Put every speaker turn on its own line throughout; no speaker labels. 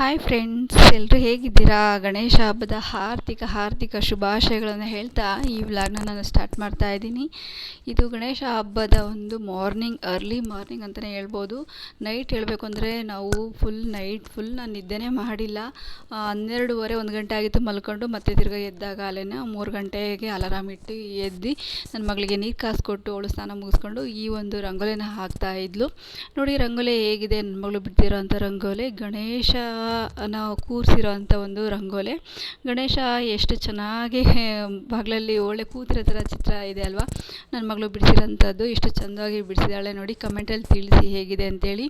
Hi friends ಎಲ್ಲರೂ ಹೇಗಿದ್ದೀರಾ? ಗಣೇಶ ಹಬ್ಬದ ಹಾರ್ದಿಕ ಹಾರ್ದಿಕ ಶುಭಾಶಯಗಳನ್ನು ಹೇಳ್ತಾ ಈ ವ್ಲಾಗ್ನ ನಾನು ಸ್ಟಾರ್ಟ್ ಮಾಡ್ತಾ ಇದ್ದೀನಿ. ಇದು ಗಣೇಶ ಹಬ್ಬದ ಒಂದು ಮಾರ್ನಿಂಗ್ ಅರ್ಲಿ ಮಾರ್ನಿಂಗ್ ಅಂತಲೇ ಹೇಳ್ಬೋದು. ನೈಟ್ ಹೇಳಬೇಕು ಅಂದರೆ ನಾವು ಫುಲ್ ನೈಟ್ ಫುಲ್ ನಾನು ನಿದ್ದೆನೇ ಮಾಡಿಲ್ಲ. ಹನ್ನೆರಡೂವರೆ, ಒಂದು ಗಂಟೆ ಆಗಿತ್ತು ಮಲ್ಕೊಂಡು ಮತ್ತೆ ತಿರ್ಗ ಎದ್ದಾಗ ಅಲ್ಲೇ ಮೂರು ಗಂಟೆಗೆ ಅಲಾರಾಮ್ ಇಟ್ಟು ಎದ್ದು ನನ್ನ ಮಗಳಿಗೆ ನೀರು ಕಾಸ್ಕೊಟ್ಟು ಅವಳು ಸ್ನಾನ ಮುಗಿಸ್ಕೊಂಡು ಈ ಒಂದು ರಂಗೋಲಿನ ಹಾಕ್ತಾ ಇದ್ಲು. ನೋಡಿ ರಂಗೋಲಿ ಹೇಗಿದೆ? ನನ್ನ ಮಗಳು ಬಿಟ್ಟಿರೋ ಅಂಥ ರಂಗೋಲಿ. ಗಣೇಶ ನಾವು ಕೂರಿಸಿರೋ ಅಂಥ ಒಂದು ರಂಗೋಲಿ. ಗಣೇಶ ಎಷ್ಟು ಚೆನ್ನಾಗಿ ಬಾಗಿಲಲ್ಲಿ ಒಳ್ಳೆ ಕೂತಿರೋ ಥರ ಚಿತ್ರ ಇದೆ ಅಲ್ವಾ? ನನ್ನ ಮಗಳು ಬಿಡಿಸಿರೋಂಥದ್ದು ಎಷ್ಟು ಚೆಂದವಾಗಿ ಬಿಡಿಸಿದಾಳೆ ನೋಡಿ, ಕಮೆಂಟಲ್ಲಿ ತಿಳಿಸಿ ಹೇಗಿದೆ ಅಂತೇಳಿ.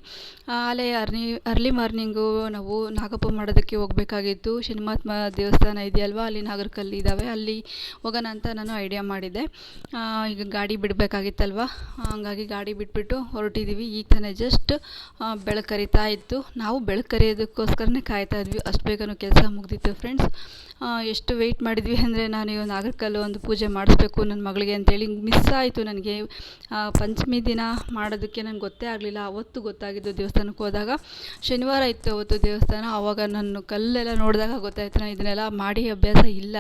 ಆಲೆ ಅರ್ನಿ, ಅರ್ಲಿ ಮಾರ್ನಿಂಗು ನಾವು ನಾಗಪ್ಪ ಮಾಡೋದಕ್ಕೆ ಹೋಗಬೇಕಾಗಿತ್ತು. ಶನಿಮಾತ್ಮ ದೇವಸ್ಥಾನ ಇದೆಯಲ್ವಾ ಅಲ್ಲಿ ನಾಗರಕಲ್ಲಿ ಇದ್ದಾವೆ. ಅಲ್ಲಿ ಹೋಗೋಣ ಅಂತ ನಾನು ಐಡಿಯಾ ಮಾಡಿದ್ದೆ. ಈಗ ಗಾಡಿ ಬಿಡಬೇಕಾಗಿತ್ತಲ್ವ? ಹಂಗಾಗಿ ಗಾಡಿ ಬಿಟ್ಬಿಟ್ಟು ಹೊರಟಿದ್ದೀವಿ. ಈಗ ತಾನೇ ಜಸ್ಟ್ ಬೆಳಕರಿತಾ ಇತ್ತು. ನಾವು ಬೆಳಕು ಕರಿಯೋದಕ್ಕೋಸ್ಕರನೇ ಕಾಯ್ತಾ ಇದ್ವಿ. ಅಷ್ಟು ಬೇಗನೂ ಕೆಲಸ ಮುಗ್ದಿತ್ತು ಫ್ರೆಂಡ್ಸ್ ಎಷ್ಟು ವೆಯ್ಟ್ ಮಾಡಿದ್ವಿ ಅಂದರೆ ನಾನು ನಾಗರಕಲ್ಲು ಒಂದು ಪೂಜೆ ಮಾಡಿಸ್ಬೇಕು ನನ್ನ ಮಗಳಿಗೆ ಅಂತೇಳಿ ಮಿಸ್ ಆಯಿತು ನನಗೆ. ಪಂಚಮಿ ದಿನ ಮಾಡೋದಕ್ಕೆ ನನಗೆ ಗೊತ್ತೇ ಆಗಲಿಲ್ಲ. ಅವತ್ತು ಗೊತ್ತಾಗಿದ್ದು ದೇವಸ್ಥಾನಕ್ಕೆ ಹೋದಾಗ. ಶನಿವಾರ ಇತ್ತು ಅವತ್ತು ದೇವಸ್ಥಾನ. ಆವಾಗ ನಾನು ಕಲ್ಲೆಲ್ಲ ನೋಡಿದಾಗ ಗೊತ್ತಾಯ್ತು ನಾನು ಇದನ್ನೆಲ್ಲ ಮಾಡಿ ಅಭ್ಯಾಸ ಇಲ್ಲ.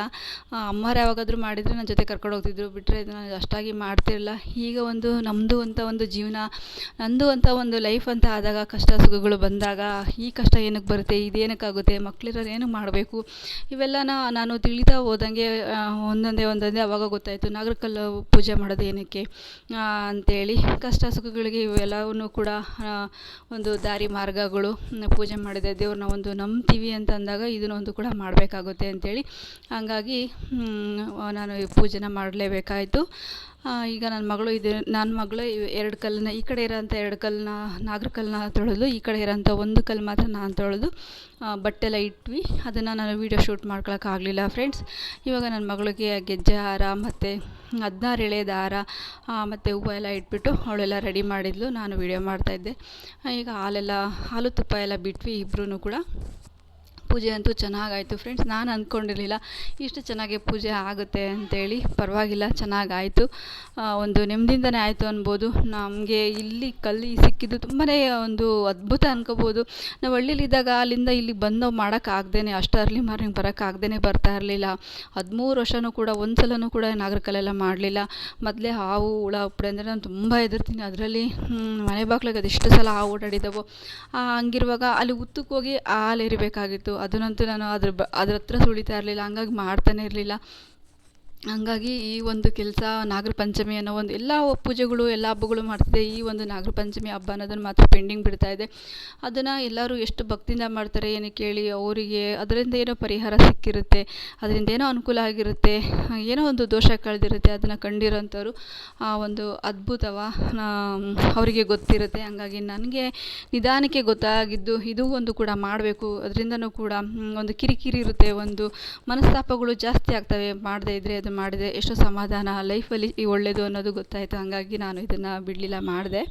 ಅಮ್ಮರ ಯಾವಾಗಾದರೂ ಮಾಡಿದರೆ ನನ್ನ ಜೊತೆ ಕರ್ಕೊಂಡು ಹೋಗ್ತಿದ್ರು. ಬಿಟ್ಟರೆ ಇದನ್ನು ಅಷ್ಟಾಗಿ ಮಾಡ್ತಿರಲಿಲ್ಲ. ಈಗ ಒಂದು ನಮ್ಮದು ಅಂತ ಒಂದು ಜೀವನ, ನಂದು ಅಂತ ಒಂದು ಲೈಫ್ ಅಂತ ಆದಾಗ, ಕಷ್ಟ ಸುಖಗಳು ಬಂದಾಗ, ಈ ಕಷ್ಟ ಏನಕ್ಕೆ ಬರುತ್ತೆ, ಇದೇನಕ್ಕಾಗುತ್ತೆ ಮಕ್ಕಳಿರೋರು ಏನಕ್ಕೆ ಮಾಡಬೇಕು ನಾನು ತಿಳಿತಾ ಹೋದಂಗೆ ಒಂದೊಂದೇ ಒಂದೊಂದೇ ಅವಾಗ ಗೊತ್ತಾಯಿತು ನಾಗರಕಲ್ಲು ಪೂಜೆ ಮಾಡೋದು ಏನಕ್ಕೆ ಅಂತೇಳಿ. ಕಷ್ಟ ಸುಖಗಳಿಗೆ ಇವೆಲ್ಲವೂ ಕೂಡ ಒಂದು ದಾರಿ ಮಾರ್ಗಗಳು ಪೂಜೆ ಮಾಡಿದೆ ದೇವ್ರನ್ನ ಒಂದು ನಂಬ್ತೀವಿ ಅಂತ ಅಂದಾಗ ಇದನ್ನೊಂದು ಕೂಡ ಮಾಡಬೇಕಾಗುತ್ತೆ ಅಂತೇಳಿ. ಹಂಗಾಗಿ ನಾನು ಈ ಪೂಜೆನ ಮಾಡಲೇಬೇಕಾಯಿತು. ಈಗ ನನ್ನ ಮಗಳು ಇದೆ. ನನ್ನ ಮಗಳು ಎರಡು ಕಲ್ಲನ್ನ, ಈ ಕಡೆ ಇರೋಂಥ ಎರಡು ಕಲ್ಲನ್ನ ನಾಗರಕಲ್ಲನ್ನ ತೊಳೆದು, ಈ ಕಡೆ ಇರೋಂಥ ಒಂದು ಕಲ್ಲು ಮಾತ್ರ ನಾನು ತೊಳೆದು ಬಟ್ಟೆ ಬಟ್ಟೆಲ್ಲ ಇಟ್ವಿ. ಅದನ್ನು ನಾನು ವೀಡಿಯೋ ಶೂಟ್ ಮಾಡ್ಕೊಳಕ್ಕಾಗಲಿಲ್ಲ ಫ್ರೆಂಡ್ಸ್ ಇವಾಗ ನನ್ನ ಮಗಳಿಗೆ ಗೆಜ್ಜೆ ಹಾರ ಮತ್ತು ಹದಿನಾರು ಎಳೆ ದಾರ ಮತ್ತು ಹೂವು ಎಲ್ಲ ಇಟ್ಬಿಟ್ಟು ಅವಳೆಲ್ಲ ರೆಡಿ ಮಾಡಿದ್ಲು. ನಾನು ವೀಡಿಯೋ ಮಾಡ್ತಾಯಿದ್ದೆ ಈಗ ಹಾಲೆಲ್ಲ, ಹಾಲು ತುಪ್ಪ ಎಲ್ಲ ಬಿಟ್ವಿ ಇಬ್ಬರೂ ಕೂಡ. ಪೂಜೆ ಅಂತೂ ಚೆನ್ನಾಗಾಯಿತು ಫ್ರೆಂಡ್ಸ್ ನಾನು ಅಂದ್ಕೊಂಡಿರಲಿಲ್ಲ ಇಷ್ಟು ಚೆನ್ನಾಗಿ ಪೂಜೆ ಆಗುತ್ತೆ ಅಂತೇಳಿ. ಪರವಾಗಿಲ್ಲ ಚೆನ್ನಾಗಾಯಿತು. ಒಂದು ನೆಮ್ಮದಿಯಿಂದನೇ ಆಯಿತು ಅನ್ಬೋದು. ನಮಗೆ ಇಲ್ಲಿ ಕಲ್ಲಿ ಸಿಕ್ಕಿದ್ದು ತುಂಬಾ ಒಂದು ಅದ್ಭುತ ಅನ್ಕೋಬೋದು. ನಾವು ಹಳ್ಳಿಲಿದ್ದಾಗ ಅಲ್ಲಿಂದ ಇಲ್ಲಿಗೆ ಬಂದು ಮಾಡೋಕ್ಕಾಗ್ದೇ ಅಷ್ಟು ಅರ್ಲಿ ಮಾರ್ನಿಂಗ್ ಬರೋಕ್ಕಾಗ್ದೇ ಬರ್ತಾ ಇರಲಿಲ್ಲ. ಹದಿಮೂರು ವರ್ಷವೂ ಕೂಡ ಒಂದು ಸಲನೂ ಕೂಡ ನಾಗರಕಲ್ಲೆಲ್ಲ ಮಾಡಲಿಲ್ಲ. ಮೊದಲೇ ಹಾವು ಹುಳ ಉಪ್ಪಡೆ ಅಂದರೆ ನಾನು ತುಂಬ ಹೆದರ್ತೀನಿ ಅದರಲ್ಲಿ. ಮನೆ ಬಾಗ್ಲಿಗೆ ಅದೆಷ್ಟು ಸಲ ಹಾವು ಓಡಾಡಿದವೋ. ಆ, ಹಂಗಿರುವಾಗ ಅಲ್ಲಿ ಉತ್ತಕ್ಕೆ ಹೋಗಿ ಹಾಲು ಎರಿಬೇಕಾಗಿತ್ತು. ಅದನ್ನಂತೂ ನಾನು ಅದ್ರ ಬ ಅದ್ರ ಹತ್ರ ಸುಳಿತಾ ಇರಲಿಲ್ಲ ಹಂಗಾಗಿ ಮಾಡ್ತಾನೆ ಇರಲಿಲ್ಲ. ಹಂಗಾಗಿ ಈ ಒಂದು ಕೆಲಸ ನಾಗರ ಪಂಚಮಿ ಅನ್ನೋ ಒಂದು ಎಲ್ಲ ಪೂಜೆಗಳು, ಎಲ್ಲ ಹಬ್ಬಗಳು ಮಾಡ್ತಿದೆ. ಈ ಒಂದು ನಾಗರ ಪಂಚಮಿ ಹಬ್ಬ ಅನ್ನೋದನ್ನು ಮಾತ್ರ ಪೆಂಡಿಂಗ್ ಬಿಡ್ತಾ ಇದೆ. ಅದನ್ನು ಎಲ್ಲರೂ ಎಷ್ಟು ಭಕ್ತಿಯಿಂದ ಮಾಡ್ತಾರೆ ಏನು ಕೇಳಿ ಅವರಿಗೆ ಅದರಿಂದ ಏನೋ ಪರಿಹಾರ ಸಿಕ್ಕಿರುತ್ತೆ, ಅದರಿಂದ ಏನೋ ಅನುಕೂಲ ಆಗಿರುತ್ತೆ, ಏನೋ ಒಂದು ದೋಷ ಕಳೆದಿರುತ್ತೆ ಅದನ್ನು ಕಂಡಿರೋಂಥವ್ರು. ಆ ಒಂದು ಅದ್ಭುತವ ಅವರಿಗೆ ಗೊತ್ತಿರುತ್ತೆ. ಹಂಗಾಗಿ ನನಗೆ ನಿಧಾನಕ್ಕೆ ಗೊತ್ತಾಗಿದ್ದು ಇದು ಒಂದು ಕೂಡ ಮಾಡಬೇಕು. ಅದರಿಂದನೂ ಕೂಡ ಒಂದು ಕಿರಿಕಿರಿ ಇರುತ್ತೆ. ಒಂದು ಮನಸ್ತಾಪಗಳು ಜಾಸ್ತಿ ಆಗ್ತವೆ. ಮಾಡದೇ ಇದ್ದರೆ ಅದು ಮಾಡಿದೆ. ಎಷ್ಟು ಸಮಾಧಾನ ಲೈಫಲ್ಲಿ ಒಳ್ಳೆಯದು ಅನ್ನೋದು ಗೊತ್ತಾಯಿತು. ಹಾಗಾಗಿ ನಾನು ಇದನ್ನು ಬಿಡಲಿಲ್ಲ ಮಾಡಿದೆ.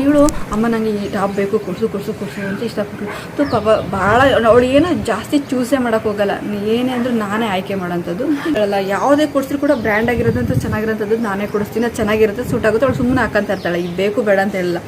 ಇವಳು, ಅಮ್ಮ ನನಗೆ ಈ ಟಾಪ್ ಬೇಕು, ಕೊಡ್ಸು ಕೊಡ್ಸು ಕೊಡ್ಸು ಅಂತ ಇಷ್ಟಪಟ್ಟು ತುಪ್ಪ ಭಾಳ ಅವಳು ಏನೋ ಜಾಸ್ತಿ ಚೂಸೇ ಮಾಡೋಕ್ಕೆ ಹೋಗಲ್ಲ. ಏನೇ ಅಂದರೂ ನಾನೇ ಆಯ್ಕೆ ಮಾಡೋಂಥದ್ದು. ಹೇಳಲ್ಲ ಯಾವುದೇ ಕೊಡಿಸಿದ್ರು ಕೂಡ ಬ್ರ್ಯಾಂಡ್ ಆಗಿರೋದಂತೂ ಚೆನ್ನಾಗಿರೋಂಥದ್ದು ನಾನೇ ಕೊಡಿಸ್ತೀನಿ, ಅದು ಚೆನ್ನಾಗಿರುತ್ತೆ ಸೂಟ್ ಆಗುತ್ತೆ, ಅವಳು ಸುಮ್ಮನೆ ಹಾಕಂತ ಇರ್ತಾಳೆ. ಇದು ಬೇಕು, ಬೇಡ ಅಂತ ಹೇಳಲ್ಲ.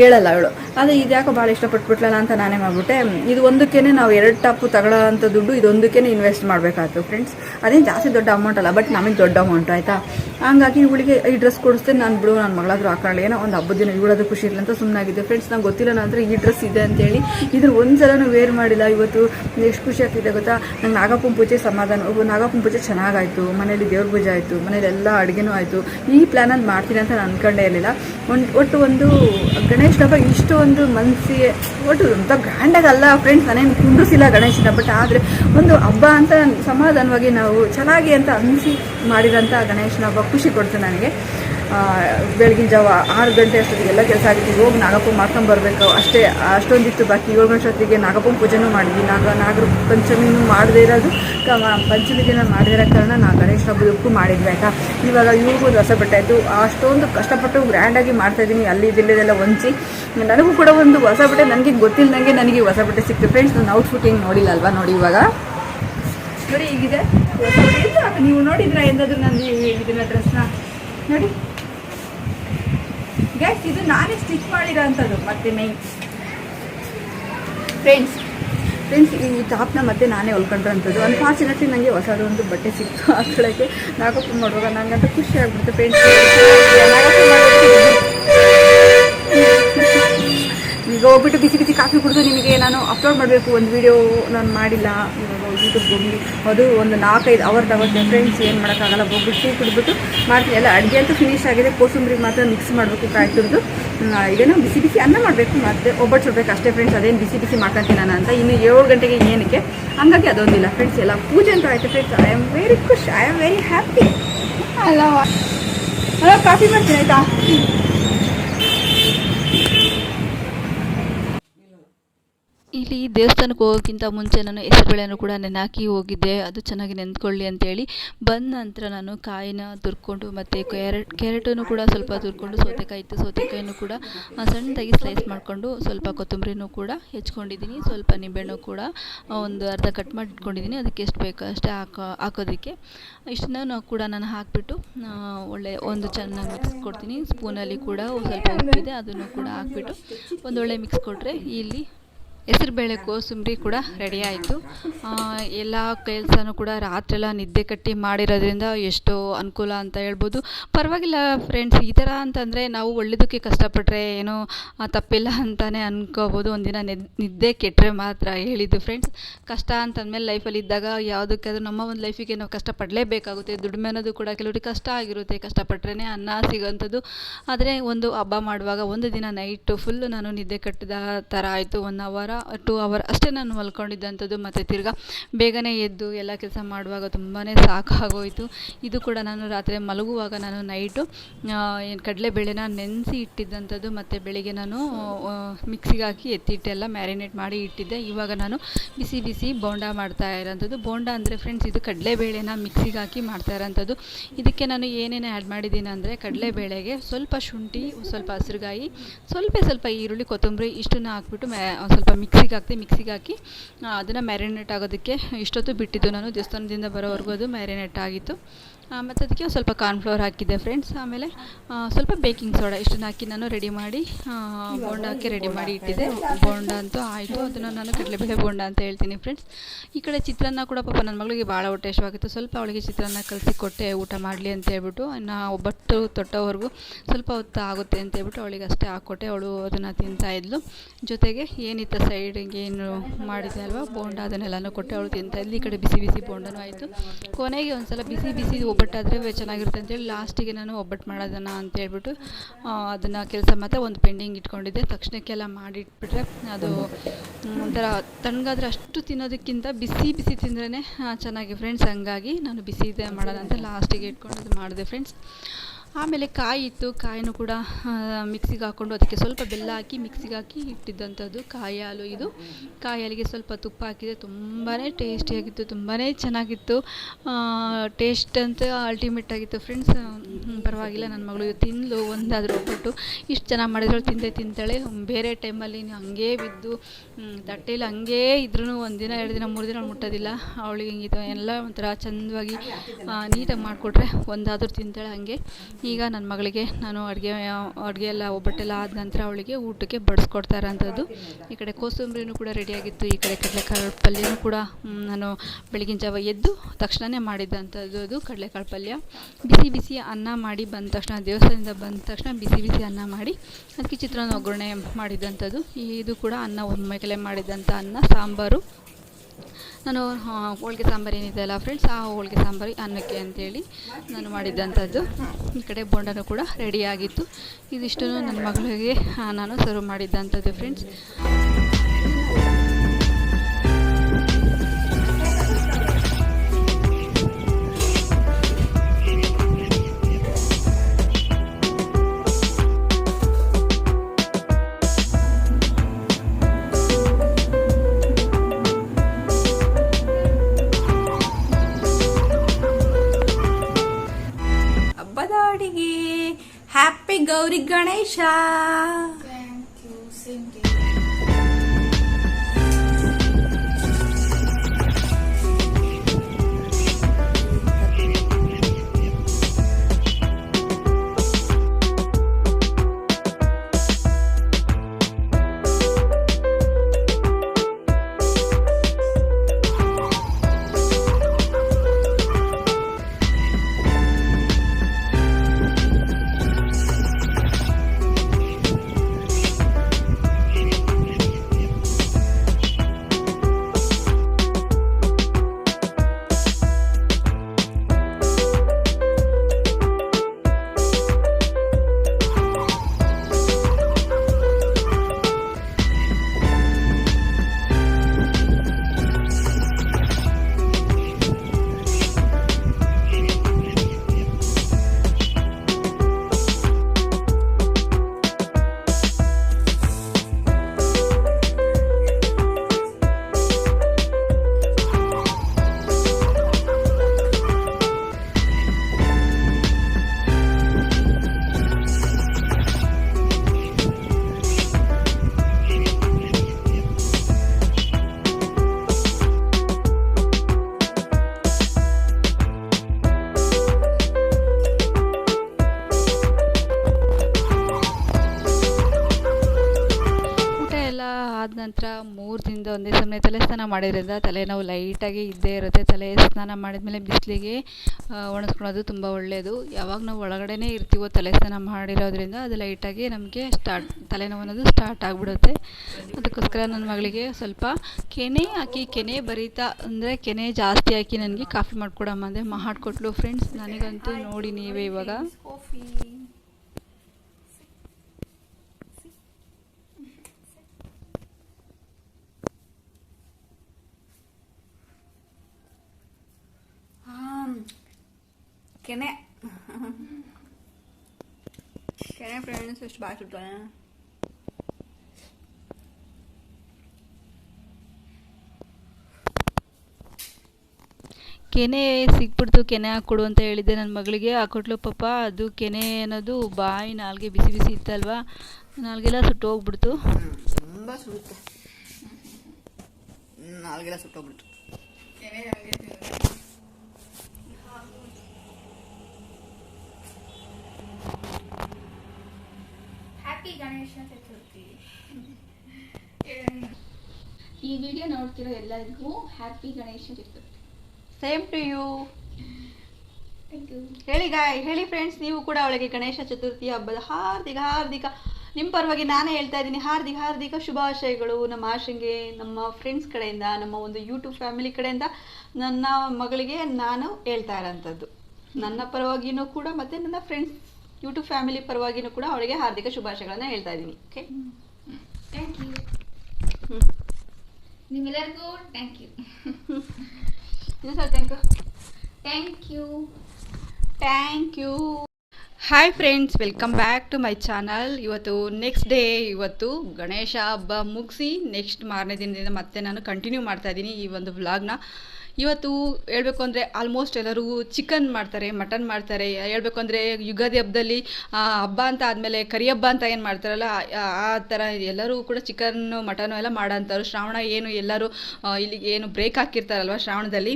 ಹೇಳಲ್ಲ ಅವಳು. ಆದರೆ ಇದು ಯಾಕೋ ಭಾಳ ಇಷ್ಟಪಟ್ಬಿಟ್ಲಲ್ಲ ಅಂತ ನಾನೇ ಮಾಡಿಬಿಟ್ಟೆ. ಇದು ಒಂದಕ್ಕೇ ನಾವು ಎರಡು ಟಾಪು ತಗೊಳ್ಳೋ ಅಂಥ ದುಡ್ಡು ಇದೊಂದಕ್ಕೇ ಇನ್ವೆಸ್ಟ್ ಮಾಡಬೇಕಾಯ್ತು ಫ್ರೆಂಡ್ಸ್ ಅದೇನು ಜಾಸ್ತಿ ದೊಡ್ಡ ಅಮೌಂಟ್ ಅಲ್ಲ ಬಟ್ ನಮಗೆ ದೊಡ್ಡ ಅಮೌಂಟ್ ಆಯಿತಾ? ಹಂಗಾಗಿ ಇವಳಿಗೆ, ಈ ಡ್ರೆಸ್ ಕೊಡಿಸ್ತೇನೆ, ನಾನು ಬಿಡು ನನ್ನ ಮಗಳಾದ್ರೂ ಹಾಕೊಳ್ಳಿ. ಏನೋ ಒಂದು ಹಬ್ಬದ ದಿನ ಇವಳಾದ್ರೂ ಖುಷಿ ಇರಲಿ ಅಂತ ಸುಮ್ಮನಾಗಿದ್ದೆ ಫ್ರೆಂಡ್ಸ್ ನಂಗೆ ಗೊತ್ತಿಲ್ಲ ಅಂದರೆ ಈ ಡ್ರೆಸ್ ಇದೆ ಅಂತೇಳಿ. ಇದ್ರ ಒಂದು ಸಲನೂ ವೇರ್ ಮಾಡಿಲ್ಲ. ಇವತ್ತು ಎಷ್ಟು ಖುಷಿ ಆಗ್ತಿದೆ ಗೊತ್ತಾ? ನಂಗೆ ನಾಗಪ್ಪನ ಪೂಜೆ ಸಮಾಧಾನ. ನಾಗಪ್ಪನ ಪೂಜೆ ಚೆನ್ನಾಗಾಯಿತು. ಮನೇಲಿ ದೇವ್ರ ಪೂಜೆ ಆಯಿತು. ಮನೇಲಿ ಎಲ್ಲ ಅಡುಗೆನೂ ಆಯಿತು. ಈ ಪ್ಲ್ಯಾನಲ್ಲಿ ಮಾಡ್ತೀನಿ ಅಂತ ನಾನು ಅಂದ್ಕೊಂಡೇ ಇರಲಿಲ್ಲ. ಒಂದು ಒಟ್ಟು ಒಂದು ಗಣೇಶನ ಹಬ್ಬ ಇಷ್ಟು ಒಂದು ಮನಸ್ಸಿಗೆ ಒಟ್ಟು ಅಂತ ಗ್ರ್ಯಾಂಡಾಗಲ್ಲ. ಫ್ರೆಂಡ್ಸ್ ನಾನೇನು ಕುಂಡ್ರಿಸಿಲ್ಲ ಗಣೇಶನ ಬಟ್ ಆದರೆ ಒಂದು ಹಬ್ಬ ಅಂತ ಸಮಾಧಾನವಾಗಿ ನಾವು ಚೆನ್ನಾಗಿ ಅಂತ ಅನಿಸಿ ಮಾಡಿದಂಥ ಗಣೇಶನ ಹಬ್ಬ ಖುಷಿ ಕೊಡ್ತು ನನಗೆ. ಬೆಳಗಿನ ಜಾವ ಆರು ಗಂಟೆ ಅಷ್ಟೊತ್ತಿಗೆ ಎಲ್ಲ ಕೆಲಸ ಆಗಿತ್ತು. ಹೋಗಿ ನಾಗಪ್ಪ ಮಾಡ್ಕೊಂಬರ್ಬೇಕು ಅಷ್ಟೇ ಅಷ್ಟೊಂದಿತ್ತು ಬಾಕಿ. ಏಳು ಗಂಟೆ ಅಷ್ಟೊತ್ತಿಗೆ ನಾಗಪ್ಪನ ಪೂಜೆನೂ ಮಾಡಿದ್ವಿ. ನಾಗ, ನಾಗರ ಪಂಚಮಿನೂ ಮಾಡದೇ ಇರೋದು. ಪಂಚಮಿ ದಿನ ಮಾಡದೇ ಇರೋ ಕಾರಣ ನಾ ಗಣೇಶ ಹಬ್ಬದಕ್ಕೂ ಮಾಡಿದ್ವಿ, ಆಯಿತಾ? ಇವಾಗ ಇವ್ರಿಗೂ ದಸ ಬಟ್ಟಾಯಿತು ಅಷ್ಟೊಂದು ಕಷ್ಟಪಟ್ಟು ಗ್ರ್ಯಾಂಡಾಗಿ ಮಾಡ್ತಾಯಿದ್ದೀನಿ ಅಲ್ಲಿ ಇದಿಲ್ಲದೆಲ್ಲ ಹೊಂಚಿ ನನಗೂ ಕೂಡ ಒಂದು ಹೊಸ ಬಟ್ಟೆ ನನಗೆ ಗೊತ್ತಿಲ್ಲದಂಗೆ ನನಗೆ ಹೊಸ ಬಟ್ಟೆ ಸಿಕ್ತು. ಫ್ರೆಂಡ್ಸ್ ನಾನು ಔಟ್ಫಿಟ್ ಹಿಂಗೆ ನೋಡಿಲ್ಲ ಅಲ್ವಾ ನೋಡಿ ಇವಾಗ ನೋಡಿ ಈಗಿದೆ? ನೀವು ನೋಡಿದ್ರಾ? ಎಂದಾದ್ರೂ ನಂದು ಇದನ್ನ ಡ್ರೆಸ್ನ ನೋಡಿ. ಗೈಸ್ ಇದು ನಾನೇ ಸ್ಟಿಚ್ ಮಾಡಿರೋ ಅಂಥದ್ದು ಮತ್ತೆ ಮೈ ಫ್ರೆಂಡ್ಸ್ ಫ್ರೆಂಡ್ಸ್ ಈ ಟಾಪ್ನ ಮತ್ತೆ ನಾನೇ ಹೊಲ್ಕೊಂಡಿರೋಂಥದ್ದು. ಅನ್ಫಾರ್ಚುನೇಟ್ಲಿ ನನಗೆ ಹೊಸದೊಂದು ಬಟ್ಟೆ ಸಿಕ್ತು. ಹಾಕೊಳ್ಳೋಕ್ಕೆ ನಾಗಪ್ಪ ಮಾಡುವಾಗ ನನಗಂತೂ ಖುಷಿ ಆಗ್ಬಿಡ್ತು ಫ್ರೆಂಡ್ಸ್ ಈಗ ಹೋಗ್ಬಿಟ್ಟು ಬಿಸಿ ಬಿಸಿ ಕಾಫಿ ಕುಡಿದು ನಿಮಗೆ ನಾನು ಅಪ್ಲೋಡ್ ಮಾಡಬೇಕು. ಒಂದು ವೀಡಿಯೋ ನಾನು ಮಾಡಿಲ್ಲ. ಯೂಟ್ಯೂಬ್ ಯೂಟ್ಯೂಬ್ಗೆ ಹೋಗಿ. ಅದು ಒಂದು ನಾಲ್ಕೈದು ಅವರ್ ತಗೋತೆ ಫ್ರೆಂಡ್ಸ್ ಏನು ಮಾಡೋಕ್ಕಾಗಲ್ಲ. ಹೋಗ್ಬಿಟ್ಟು ಟೀ ಕುಡಿದ್ಬಿಟ್ಟು ಮಾಡ್ತೀನಿ. ಎಲ್ಲ ಅಡುಗೆ ಅಂತೂ ಫಿನಿಶ್ ಆಗಿದೆ. ಕೋಸಂಬರಿಗೆ ಮಾತ್ರ ಮಿಕ್ಸ್ ಮಾಡಬೇಕು ಕಾಯಿ ತುರಿದು ಇದೇನು ಬಿಸಿ ಬಿಸಿ ಅನ್ನ ಮಾಡಬೇಕು. ಮತ್ತೆ ಒಬ್ಬಟ್ಟು ಸುಡ್ಬೇಕು ಅಷ್ಟೇ ಫ್ರೆಂಡ್ಸ್ ಅದೇನು ಬಿಸಿ ಬಿಸಿ ಮಾಡ್ಕೊತೀನಿ ನಾನು ಅಂತ. ಇನ್ನು ಏಳು ಗಂಟೆಗೆ ಏನಕ್ಕೆ? ಹಂಗಾಗಿ ಅದೊಂದಿಲ್ಲ. ಫ್ರೆಂಡ್ಸ್ ಎಲ್ಲ ಪೂಜೆ ಅಂತ ಆಯಿತು. ಫ್ರೆಂಡ್ಸ್ ಐ ಆಮ್ ವೆರಿ ಖುಷ್. ಐ ಆಮ್ ವೆರಿ ಹ್ಯಾಪಿ ಅಲ್ಲ ಅಲ್ಲ ಕಾಫಿ ಮಾಡ್ತೀನಿ ಆಯಿತಾ?
ಇಲ್ಲಿ ದೇವಸ್ಥಾನಕ್ಕೆ ಹೋಗೋಕ್ಕಿಂತ ಮುಂಚೆ ನಾನು ಹೆಸರುಬೇಳೆನೂ ಕೂಡ ನೆನೆಹಾಕಿ ಹೋಗಿದ್ದೆ. ಅದು ಚೆನ್ನಾಗಿ ನೆಂದ್ಕೊಳ್ಳಿ ಅಂತೇಳಿ. ಬಂದ ನಂತರ ನಾನು ಕಾಯಿನ ತುರ್ಕೊಂಡು ಮತ್ತು ಕ್ಯಾರೆಟ್ ಕ್ಯಾರೆಟನ್ನು ಕೂಡ ಸ್ವಲ್ಪ ತುರ್ಕೊಂಡು, ಸೌತೆಕಾಯಿ ಇತ್ತು ಸೌತೆಕಾಯಿನೂ ಕೂಡ ಸಣ್ಣದಾಗಿ ಸ್ಲೈಸ್ ಮಾಡಿಕೊಂಡು ಸ್ವಲ್ಪ ಕೊತ್ತಂಬರಿನೂ ಕೂಡ ಹೆಚ್ಕೊಂಡಿದ್ದೀನಿ. ಸ್ವಲ್ಪ ನಿಂಬೆಹಣ್ಣು ಕೂಡ ಒಂದು ಅರ್ಧ ಕಟ್ ಮಾಡಿ ಇಟ್ಕೊಂಡಿದ್ದೀನಿ ಅದಕ್ಕೆ ಎಷ್ಟು ಬೇಕೋ ಅಷ್ಟೇ ಹಾಕೋ, ಹಾಕೋದಕ್ಕೆ. ಇಷ್ಟನ್ನ ಕೂಡ ನಾನು ಹಾಕಿಬಿಟ್ಟು ಒಳ್ಳೆ ಒಂದು ಚೆನ್ನಾಗಿ ಮಿಕ್ಸ್ ಕೊಡ್ತೀನಿ. ಸ್ಪೂನಲ್ಲಿ ಕೂಡ ಸ್ವಲ್ಪ ಉಪ್ಪಿದೆ, ಅದನ್ನು ಕೂಡ ಹಾಕ್ಬಿಟ್ಟು ಒಂದೊಳ್ಳೆ ಮಿಕ್ಸ್ ಕೊಟ್ಟರೆ ಇಲ್ಲಿ ಹೆಸರುಬೇಳೆ ಕೋಸಂಬರಿ ಕೂಡ ರೆಡಿ ಆಯಿತು. ಎಲ್ಲ ಕೆಲಸನೂ ಕೂಡ ರಾತ್ರೆಲ್ಲ ನಿದ್ದೆ ಕಟ್ಟಿ ಮಾಡಿರೋದ್ರಿಂದ ಎಷ್ಟೋ ಅನುಕೂಲ ಅಂತ ಹೇಳ್ಬೋದು. ಪರವಾಗಿಲ್ಲ ಫ್ರೆಂಡ್ಸ್ ಈ ಥರ ಅಂತಂದರೆ ನಾವು ಒಳ್ಳೆಯದಕ್ಕೆ ಕಷ್ಟಪಟ್ಟರೆ ಏನೋ ತಪ್ಪಿಲ್ಲ ಅಂತಲೇ ಅನ್ಕೋಬೋದು. ಒಂದಿನ ನೆದ್, ನಿದ್ದೆ ಕೆಟ್ಟರೆ ಮಾತ್ರ ಹೇಳಿದ್ದು ಫ್ರೆಂಡ್ಸ್ ಕಷ್ಟ ಅಂತಂದಮೇಲೆ ಲೈಫಲ್ಲಿ ಇದ್ದಾಗ ಯಾವುದಕ್ಕಾದ್ರೂ ನಮ್ಮ ಒಂದು ಲೈಫಿಗೆ ನಾವು ಕಷ್ಟಪಡಲೇಬೇಕಾಗುತ್ತೆ. ದುಡಿಮೆ ಅನ್ನೋದು ಕೂಡ ಕೆಲವರಿಗೆ ಕಷ್ಟ ಆಗಿರುತ್ತೆ ಕಷ್ಟಪಟ್ಟರೆ ಅನ್ನ ಸಿಗೋಂಥದ್ದು ಆದರೆ ಒಂದು ಹಬ್ಬ ಮಾಡುವಾಗ ಒಂದು ದಿನ ನೈಟು ಫುಲ್ಲು ನಾನು ನಿದ್ದೆ ಕಟ್ಟಿದ ಥರ ಆಯಿತು. ಒನ್ ಅವರ ಟೂ ಅವರ್ ಅಷ್ಟೇ ನಾನು ಮಲ್ಕೊಂಡಿದ್ದಂಥದ್ದು ಮತ್ತು ತಿರ್ಗಾ ಬೇಗನೆ ಎದ್ದು ಎಲ್ಲ ಕೆಲಸ ಮಾಡುವಾಗ ತುಂಬಾ ಸಾಕಾಗೋಯಿತು. ಇದು ಕೂಡ ನಾನು ರಾತ್ರಿ ಮಲಗುವಾಗ ನಾನು ನೈಟು ಏನು ಕಡಲೆಬೇಳೆನ ನೆನೆಸಿ ಇಟ್ಟಿದ್ದಂಥದ್ದು ಮತ್ತು ಬೆಳಿಗ್ಗೆ ನಾನು ಮಿಕ್ಸಿಗೆ ಹಾಕಿ ಎತ್ತಿಟ್ಟೆಲ್ಲ ಮ್ಯಾರಿನೇಟ್ ಮಾಡಿ ಇಟ್ಟಿದ್ದೆ. ಇವಾಗ ನಾನು ಬಿಸಿ ಬಿಸಿ ಬೋಂಡ ಮಾಡ್ತಾ ಇರೋಂಥದ್ದು. ಬೋಂಡ ಅಂದರೆ ಫ್ರೆಂಡ್ಸ್ ಇದು ಕಡಲೆಬೇಳೆನ ಮಿಕ್ಸಿಗೆ ಹಾಕಿ ಮಾಡ್ತಾ ಇರೋಂಥದ್ದು. ಇದಕ್ಕೆ ನಾನು ಏನೇನು ಆ್ಯಡ್ ಮಾಡಿದ್ದೀನಿ ಅಂದರೆ ಕಡಲೆಬೇಳೆಗೆ ಸ್ವಲ್ಪ ಶುಂಠಿ, ಸ್ವಲ್ಪ ಹಸಿರುಗಾಯಿ, ಸ್ವಲ್ಪ ಸ್ವಲ್ಪ ಈರುಳ್ಳಿ, ಕೊತ್ತಂಬರಿ ಇಷ್ಟನ್ನು ಹಾಕ್ಬಿಟ್ಟು, ಮ್ಯಾ, ಸ್ವಲ್ಪ ಮಿಕ್ಸಿಗೆ ಹಾಕ್ತೆ ಮಿಕ್ಸಿಗೆ ಹಾಕಿ ಅದನ್ನು ಮ್ಯಾರಿನೇಟ್ ಆಗೋದಕ್ಕೆ ಇಷ್ಟೊತ್ತು ಬಿಟ್ಟಿದ್ದು ನಾನು ದೇವಸ್ಥಾನದಿಂದ ಬರೋವರೆಗೂ ಅದು ಮ್ಯಾರಿನೇಟ್ ಆಗಿತ್ತು. ಮತ್ತು ಅದಕ್ಕೆ ಸ್ವಲ್ಪ ಕಾರ್ನ್ಫ್ಲವರ್ ಹಾಕಿದ್ದೆ ಫ್ರೆಂಡ್ಸ್. ಆಮೇಲೆ ಸ್ವಲ್ಪ ಬೇಕಿಂಗ್ ಸೋಡಾ ಇಷ್ಟನ್ನು ಹಾಕಿ ನಾನು ರೆಡಿ ಮಾಡಿ ಬೋಂಡಕ್ಕೆ ರೆಡಿ ಮಾಡಿ ಇಟ್ಟಿದ್ದೆ. ಬೋಂಡ ಅಂತೂ ಆಯಿತು. ಅದನ್ನು ನಾನು ಕಡಲೆಬೇಳೆ ಬೋಂಡ ಅಂತ ಹೇಳ್ತೀನಿ ಫ್ರೆಂಡ್ಸ್. ಈ ಕಡೆ ಚಿತ್ರಾನ್ನ ಕೂಡ ಪಾಪ ನನ್ನ ಮಗಳಿಗೆ ಭಾಳ ಹೊಟ್ಟೆ ಇಷ್ಟವಾಗಿತ್ತು. ಸ್ವಲ್ಪ ಅವಳಿಗೆ ಚಿತ್ರಾನ್ನ ಕಲಸಿ ಕೊಟ್ಟೆ, ಊಟ ಮಾಡಲಿ ಅಂತ ಹೇಳ್ಬಿಟ್ಟು ಇನ್ನು ಒಬ್ಬಟ್ಟು ತೊಟ್ಟೋವರೆಗೂ ಸ್ವಲ್ಪ ಹೊತ್ತು ಆಗುತ್ತೆ ಅಂತ ಹೇಳ್ಬಿಟ್ಟು ಅವಳಿಗೆ ಅಷ್ಟೇ ಹಾಕ್ಕೊಟ್ಟೆ. ಅವಳು ಅದನ್ನು ತಿಂತಾ ಇದ್ಲು. ಜೊತೆಗೆ ಏನಿತ್ತು ಸೈಡಿಗೆ ಏನು ಮಾಡಿದೆ ಅಲ್ವಾ? ಬೋಂಡ ಅದನ್ನೆಲ್ಲನೂ ಕೊಟ್ಟೆ. ಅವಳು ತಿಂತಾ ಇದ್ಲು. ಈ ಕಡೆ ಬಿಸಿ ಬಿಸಿ ಬೋಂಡನೂ ಆಯಿತು. ಕೊನೆಗೆ ಒಂದು ಸಲ ಬಿಸಿ ಬಿಸಿ ಒಬ್ಬಟ್ಟಾದರೆ ಚೆನ್ನಾಗಿರುತ್ತೆ ಅಂತೇಳಿ ಲಾಸ್ಟಿಗೆ ನಾನು ಒಬ್ಬಟ್ಟು ಅಂತ ಹೇಳ್ಬಿಟ್ಟು ಅದನ್ನು ಕೆಲಸ ಮಾತ್ರ ಒಂದು ಪೆಂಡಿಂಗ್ ಇಟ್ಕೊಂಡಿದ್ದೆ. ತಕ್ಷಣಕ್ಕೆಲ್ಲ ಮಾಡಿಟ್ಬಿಟ್ರೆ ಅದು ಒಂಥರ ತಣ್ಣಗಾದ್ರೆ ಅಷ್ಟು ತಿನ್ನೋದಕ್ಕಿಂತ ಬಿಸಿ ಬಿಸಿ ತಿಂದ್ರೇ ಚೆನ್ನಾಗಿ. ಫ್ರೆಂಡ್ಸ್ ಹಂಗಾಗಿ ನಾನು ಬಿಸಿ ಇದೆ ಮಾಡೋಣ ಅಂತ ಲಾಸ್ಟಿಗೆ ಇಟ್ಕೊಂಡು ಅದು ಮಾಡಿದೆ ಫ್ರೆಂಡ್ಸ್ ಆಮೇಲೆ ಕಾಯಿ ಇತ್ತು ಕಾಯಿನೂ ಕೂಡ ಮಿಕ್ಸಿಗೆ ಹಾಕ್ಕೊಂಡು ಅದಕ್ಕೆ ಸ್ವಲ್ಪ ಬೆಲ್ಲ ಹಾಕಿ ಮಿಕ್ಸಿಗೆ ಹಾಕಿ ಇಟ್ಟಿದ್ದಂಥದ್ದು ಕಾಯಿ ಹಾಲು ಇದು. ಕಾಯಿ ಹಾಲಿಗೆ ಸ್ವಲ್ಪ ತುಪ್ಪ ಹಾಕಿದೆ ತುಂಬಾ ಟೇಸ್ಟಿಯಾಗಿತ್ತು ತುಂಬಾ ಚೆನ್ನಾಗಿತ್ತು. ಟೇಸ್ಟ್ ಅಂತ ಅಲ್ಟಿಮೇಟ್ ಆಗಿತ್ತು. ಫ್ರೆಂಡ್ಸ್ ಪರವಾಗಿಲ್ಲ ನನ್ನ ಮಗಳು ತಿಂದು ಒಂದಾದರೂ ಒಬ್ಬಟ್ಟು ಇಷ್ಟು ಚೆನ್ನಾಗಿ ಮಾಡಿದ್ರು, ತಿಂದೆ, ತಿಂತಾಳೆ. ಬೇರೆ ಟೈಮಲ್ಲಿ ಹಂಗೆ ಬಿದ್ದು ತಟ್ಟೆಯಲ್ಲಿ ಹಂಗೇ ಇದ್ರೂ ದಿನ, ಎರಡು ದಿನ, ಮೂರು ದಿನ ಮುಟ್ಟೋದಿಲ್ಲ. ಅವಳಿಗೆ ಹಿಂಗಿತ್ತು. ಎಲ್ಲ ಒಂಥರ ಚಂದವಾಗಿ ನೀಟಾಗಿ ಮಾಡಿಕೊಟ್ರೆ ಒಂದಾದರೂ ತಿಂತಾಳೆ ಹಾಗೆ. ಈಗ ನನ್ನ ಮಗಳಿಗೆ ನಾನು ಅಡುಗೆ ಅಡುಗೆ ಎಲ್ಲ, ಒಬ್ಬಟ್ಟೆಲ್ಲ ಆದ ನಂತರ ಅವಳಿಗೆ ಊಟಕ್ಕೆ ಬಡಿಸ್ಕೊಡ್ತಾ ಇರೋಂಥದ್ದು. ಈ ಕಡೆ ಕೋಸಂಬರಿನೂ ಕೂಡ ರೆಡಿಯಾಗಿತ್ತು ಈ ಕಡೆ ಕಡಲೆಕಾಳು ಪಲ್ಯನೂ ಕೂಡ ನಾನು ಬೆಳಗಿನ ಜಾವ ಎದ್ದು ತಕ್ಷಣವೇ ಮಾಡಿದ್ದಂಥದ್ದು ಅದು ಕಡಲೆಕಾಳು ಪಲ್ಯ. ಬಿಸಿ ಬಿಸಿ ಅನ್ನ ಮಾಡಿ ಬಂದ ತಕ್ಷಣ, ದೇವಸ್ಥಾನದಿಂದ ಬಂದ ತಕ್ಷಣ ಬಿಸಿ ಬಿಸಿ ಅನ್ನ ಮಾಡಿ ಅದಕ್ಕೆ ಚಿತ್ರಾನ್ನ ಒಗ್ಗರಣೆ ಮಾಡಿದಂಥದ್ದು. ಇದು ಕೂಡ ಅನ್ನ ಒಮ್ಮೆಗಲೆ ಮಾಡಿದಂಥ ಅನ್ನ, ಸಾಂಬಾರು. ನಾನು ಹೋಳಿಗೆ ಸಾಂಬಾರು ಏನಿದೆ ಅಲ್ಲ ಫ್ರೆಂಡ್ಸ್ ಆ ಹೋಳಿಗೆ ಸಾಂಬಾರು ಅನ್ನಕ್ಕೆ ಅಂತೇಳಿ ನಾನು ಮಾಡಿದ್ದಂಥದ್ದು ಈ ಕಡೆ ಬೋಂಡನೂ ಕೂಡ ರೆಡಿಯಾಗಿತ್ತು ಇದಿಷ್ಟು ನನ್ನ ಮಗಳಿಗೆ ನಾನು ಸರ್ವ್ ಮಾಡಿದ್ದಂಥದ್ದು ಫ್ರೆಂಡ್ಸ್
ಗೌರಿ ಗಣೇಶ.
ಸ್ನಾನ ಮಾಡಿದ್ರಿಂದ ತಲೆನೋವು ಲೈಟಾಗಿ ಇದ್ದೇ ಇರುತ್ತೆ. ತಲೆ ಸ್ನಾನ ಮಾಡಿದ್ಮೇಲೆ ಬಿಸಿಲಿಗೆ ಒಣಗಿಸ್ಕೊಳ್ಳೋದು ತುಂಬ ಒಳ್ಳೆಯದು ಯಾವಾಗ ನಾವು ಒಳಗಡೆನೇ ಇರ್ತೀವೋ ತಲೆ ಸ್ನಾನ ಮಾಡಿರೋದ್ರಿಂದ ಅದು ಲೈಟಾಗಿ ನಮಗೆ ಸ್ಟಾರ್ಟ್, ತಲೆನೋವು ಅನ್ನೋದು ಸ್ಟಾರ್ಟ್ ಆಗಿಬಿಡುತ್ತೆ. ಅದಕ್ಕೋಸ್ಕರ ನನ್ನ ಮಗಳಿಗೆ ಸ್ವಲ್ಪ ಕೆನೆ ಹಾಕಿ, ಕೆನೆ ಬರೀತಾ, ಅಂದರೆ ಕೆನೆ ಜಾಸ್ತಿ ಹಾಕಿ ನನಗೆ ಕಾಫಿ ಮಾಡಿಕೊಡಮ್ಮ ಅಂದರೆ ಮಾಡಿಕೊಟ್ಲು ಫ್ರೆಂಡ್ಸ್ ನನಗಂತೂ ನೋಡಿ ನೀವೇ ಇವಾಗ.
ಕೆನೆ. ಕೆನೆ ಫ್ರೆಂಡ್ಸ್ ಎಷ್ಟು ಬಾಯ್ ಸುಡ್ತಾನೆ
ಕೆನೆ ಸಿಕ್ಬಿಡ್ತು ಕೆನೆ ಹಾಕ್ಕೊಡು ಅಂತ ಹೇಳಿದ್ದೆ ನನ್ನ ಮಗಳಿಗೆ. ಹಾಕೊಟ್ಲು ಪಾಪ ಅದು ಕೆನೆ ಅನ್ನೋದು ಬಾಯಿ ನಾಲ್ಗೆ ಬಿಸಿ ಬಿಸಿ ಇತ್ತಲ್ವಾ? ನಾಲ್ಗೆಲ್ಲ ಸುಟ್ಟು ಹೋಗ್ಬಿಡ್ತು
ತುಂಬ ಸುಡುತ್ತೆ ನಾಲ್ಗೆಲ್ಲ ಸುಟ್ಟೋಗ್ಬಿಡ್ತು.
ಹ್ಯಾಪಿ ಗಣೇಶ ಚತುರ್ಥಿ.
ಈ ವಿಡಿಯೋ ನೋಡ್ತಿರೋ ಎಲ್ಲರಿಗೂ happy Ganesha Chaturthi.
Same to you
thank you
ಹೇಳಿ ಗಾಯ್ ಹೇಳಿ ಫ್ರೆಂಡ್ಸ್ ನೀವು ಕೂಡ ಅವಳಿಗೆ ಗಣೇಶ ಚತುರ್ಥಿ ಹಬ್ಬದ ಹಾರ್ದಿಕ ಹಾರ್ದಿಕ ನಿಮ್ಮ ಪರವಾಗಿ ನಾನೇ ಹೇಳ್ತಾ ಇದ್ದೀನಿ ಹಾರ್ದಿಕ ಹಾರ್ದಿಕ ಶುಭಾಶಯಗಳು ನಮ್ಮ ಆಶಂಗೆ ನಮ್ಮ ಫ್ರೆಂಡ್ಸ್ ಕಡೆಯಿಂದ ನಮ್ಮ ಒಂದು ಯೂಟ್ಯೂಬ್ ಫ್ಯಾಮಿಲಿ ಕಡೆಯಿಂದ ನನ್ನ ಮಗಳಿಗೆ ನಾನು ಹೇಳ್ತಾ ಇರೋಂಥದ್ದು. ನನ್ನ ಪರವಾಗಿಯೂ ಕೂಡ ಮತ್ತು ನನ್ನ ಫ್ರೆಂಡ್ಸ್ ಯೂಟ್ಯೂಬ್ ಫ್ಯಾಮಿಲಿ ಪರವಾಗಿನೂ ಕೂಡ ಅವಳಿಗೆ ಹಾರ್ದಿಕ ಶುಭಾಶಯಗಳನ್ನು ಹೇಳ್ತಾ ಇದ್ದೀನಿ. ಓಕೆ
ಥ್ಯಾಂಕ್ ಯು ನಿಮ್ಮೆಲ್ಲರಿಗೂ ಥ್ಯಾಂಕ್ ಯು
ಇದು sir thank you
thank you
thank you
hi friends welcome back to my channel ಇವತ್ತು ನೆಕ್ಸ್ಟ್ ಡೇ ಇವತ್ತು ಗಣೇಶ ಹಬ್ಬ ಮುಗಿಸಿ ನೆಕ್ಸ್ಟ್ ಮಾರನೇ ದಿನದಿಂದ ಮತ್ತೆ ನಾನು ಕಂಟಿನ್ಯೂ ಮಾಡ್ತಾ ಇದ್ದೀನಿ ಈ ಒಂದು ವ್ಲಾಗ್ನ ಇವತ್ತು ಹೇಳಬೇಕು ಅಂದರೆ ಆಲ್ಮೋಸ್ಟ್ ಎಲ್ಲರೂ ಚಿಕನ್ ಮಾಡ್ತಾರೆ ಮಟನ್ ಮಾಡ್ತಾರೆ. ಹೇಳಬೇಕು ಅಂದರೆ ಯುಗಾದಿ ಹಬ್ಬದಲ್ಲಿ ಹಬ್ಬ ಅಂತ ಆದಮೇಲೆ ಕರಿ ಹಬ್ಬ ಅಂತ ಏನು ಮಾಡ್ತಾರಲ್ಲ, ಆ- ಥರ ಎಲ್ಲರೂ ಕೂಡ ಚಿಕನ್ನು ಮಟನು ಎಲ್ಲ ಮಾಡೋಂಥವ್ರು ಶ್ರಾವಣ ಏನು ಎಲ್ಲರೂ ಇಲ್ಲಿಗೆ ಏನು ಬ್ರೇಕ್ ಹಾಕಿರ್ತಾರಲ್ವ ಶ್ರಾವಣದಲ್ಲಿ.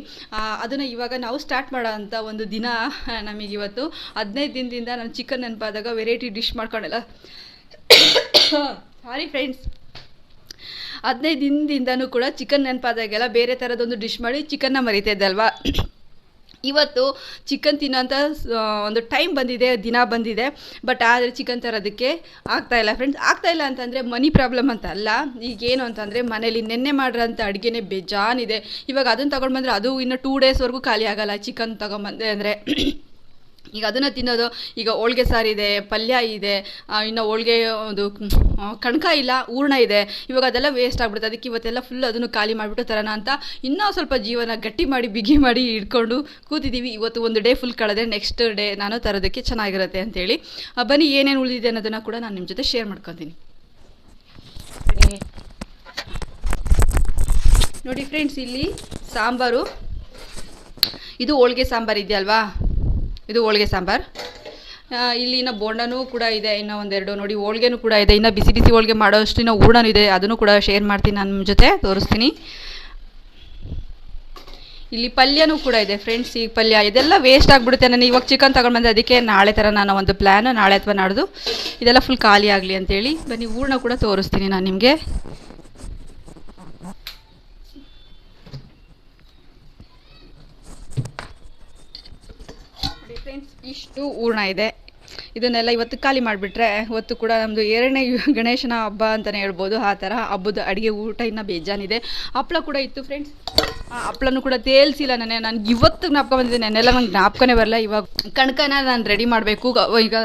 ಅದನ್ನು ಇವಾಗ ನಾವು ಸ್ಟಾರ್ಟ್ ಮಾಡೋ ಒಂದು ದಿನ ನಮಗೆ ಇವತ್ತು. ಹದಿನೈದು ದಿನದಿಂದ ನಾನು ಚಿಕನ್ ನೆನಪಾದಾಗ ವೆರೈಟಿ ಡಿಶ್ ಮಾಡ್ಕೊಂಡೆಲ್ಲ. ಸಾರಿ ಫ್ರೆಂಡ್ಸ್ ಹದಿನೈದು ದಿನದಿಂದನೂ ಕೂಡ ಚಿಕನ್ ನೆನಪಾದಾಗೆಲ್ಲ ಬೇರೆ ಥರದೊಂದು ಡಿಶ್ ಮಾಡಿ ಚಿಕನ್ನ ಮರಿತಾ ಇದ್ದಲ್ವಾ ಇವತ್ತು ಚಿಕನ್ ತಿನ್ನೋಂಥ ಒಂದು ಟೈಮ್ ಬಂದಿದೆ, ದಿನ ಬಂದಿದೆ ಬಟ್ ಆದರೆ ಚಿಕನ್ ತರೋದಕ್ಕೆ ಆಗ್ತಾಯಿಲ್ಲ ಫ್ರೆಂಡ್ಸ್ ಆಗ್ತಾಯಿಲ್ಲ ಅಂತಂದರೆ ಮನಿ ಪ್ರಾಬ್ಲಮ್ ಅಂತ ಅಲ್ಲ. ಈಗೇನು ಅಂತಂದರೆ ಮನೇಲಿ ನೆನ್ನೆ ಮಾಡಿರೋಂಥ ಅಡುಗೆನೇ ಬೇಜಾನಿದೆ. ಇವಾಗ ಅದನ್ನು ತೊಗೊಂಡು ಬಂದರೆ ಅದು ಇನ್ನು ಟೂ ಡೇಸ್ವರೆಗೂ ಖಾಲಿ ಆಗೋಲ್ಲ ಚಿಕನ್ ತೊಗೊಂಬಂದೆ ಅಂದರೆ. ಈಗ ಅದನ್ನು ತಿನ್ನೋದು, ಈಗ ಹೋಳ್ಗೆ ಸಾರಿದೆ ಪಲ್ಯ ಇದೆ ಇನ್ನು ಹೋಳ್ಗೆ ಒಂದು ಕಣಕ ಇಲ್ಲ, ಹೂರ್ಣ ಇದೆ. ಇವಾಗ ಅದೆಲ್ಲ ವೇಸ್ಟ್ ಆಗಿಬಿಡುತ್ತೆ. ಅದಕ್ಕೆ ಇವತ್ತೆಲ್ಲ ಫುಲ್ ಅದನ್ನು ಖಾಲಿ ಮಾಡಿಬಿಟ್ಟು ತರೋಣ ಅಂತ ಇನ್ನೂ ಸ್ವಲ್ಪ ಜೀವನ ಗಟ್ಟಿ ಮಾಡಿ, ಬಿಗಿ ಮಾಡಿ ಇಟ್ಕೊಂಡು ಕೂತಿದ್ದೀವಿ ಇವತ್ತು ಒಂದು ಡೇ ಫುಲ್ ಕಳೆದ್ರೆ ನೆಕ್ಸ್ಟ್ ಡೇ ನಾನು ತರೋದಕ್ಕೆ ಚೆನ್ನಾಗಿರುತ್ತೆ ಅಂತೇಳಿ. ಬನ್ನಿ, ಏನೇನು ಉಳಿದಿದೆ ಅನ್ನೋದನ್ನು ಕೂಡ ನಾನು ನಿಮ್ಮ ಜೊತೆ ಶೇರ್ ಮಾಡ್ಕೊತೀನಿ. ನೋಡಿ ಫ್ರೆಂಡ್ಸ್ ಇಲ್ಲಿ ಸಾಂಬಾರು. ಇದು ಹೋಳ್ಗೆ ಸಾಂಬಾರು ಇದೆಯಲ್ವಾ? ಇದು ಹೋಳಿಗೆ ಸಾಂಬಾರು. ಇಲ್ಲಿ ಇನ್ನು ಬೋಂಡನೂ ಕೂಡ ಇದೆ, ಇನ್ನು ಒಂದೆರಡು ನೋಡಿ, ಹೋಳ್ಗೆನೂ ಕೂಡ ಇದೆ. ಇನ್ನು ಬಿಸಿ ಬಿಸಿ ಹೋಳಿಗೆ ಮಾಡೋಷ್ಟು ಇನ್ನು ಇದೆ, ಅದನ್ನು ಕೂಡ ಶೇರ್ ಮಾಡ್ತೀನಿ ನನ್ನ ಜೊತೆ, ತೋರಿಸ್ತೀನಿ. ಇಲ್ಲಿ ಪಲ್ಯನೂ ಕೂಡ ಇದೆ ಫ್ರೆಂಡ್ಸ್ ಈ ಪಲ್ಯ ಇದೆಲ್ಲ ವೇಸ್ಟ್ ಆಗಿಬಿಡುತ್ತೆ. ನಾನು ಇವಾಗ ಚಿಕನ್ ತಗೊಂಡು ಬಂದೆ, ಅದಕ್ಕೆ ನಾಳೆ ಥರ ನಾನು ಒಂದು ಪ್ಲ್ಯಾನು ನಾಳೆ ಅಥವಾ ನಾಡ್ದು ಇದೆಲ್ಲ ಫುಲ್ ಖಾಲಿ ಆಗಲಿ ಅಂತೇಳಿ. ಬನ್ನಿ, ಹೂರ್ಣ ಕೂಡ ತೋರಿಸ್ತೀನಿ ನಾನು ನಿಮಗೆ ನೋಡಿ ಫ್ರೆಂಡ್ಸ್ ಇಷ್ಟು ಹೂರ್ಣ ಇದೆ. ಇದನ್ನೆಲ್ಲ ಇವತ್ತು ಖಾಲಿ ಮಾಡಿಬಿಟ್ರೆ ಇವತ್ತು ಕೂಡ ನಮ್ಮದು ಎರಡನೇ ಗಣೇಶನ ಹಬ್ಬ ಅಂತಲೇ ಹೇಳ್ಬೋದು. ಆ ಥರ ಹಬ್ಬದ ಅಡುಗೆ ಊಟ ಇನ್ನೂ ಬೇಜಾನಿದೆ ಹಪ್ಪಳ ಕೂಡ ಇತ್ತು ಫ್ರೆಂಡ್ಸ್ ಹಪ್ಳನೂ ಕೂಡ ತೇಲ್ಸಿಲ್ಲ ನಾನೇ. ನನಗೆ ಇವತ್ತು ಜ್ಞಾಪಕ ಬಂದಿದೆ ನೆನ್ನೆಲ್ಲ ನಂಗೆ ಜ್ಞಾಪಕನೇ ಬರಲ್ಲ ಇವಾಗ ಕಣಕನ ನಾನು ರೆಡಿ ಮಾಡಬೇಕು. ಈಗ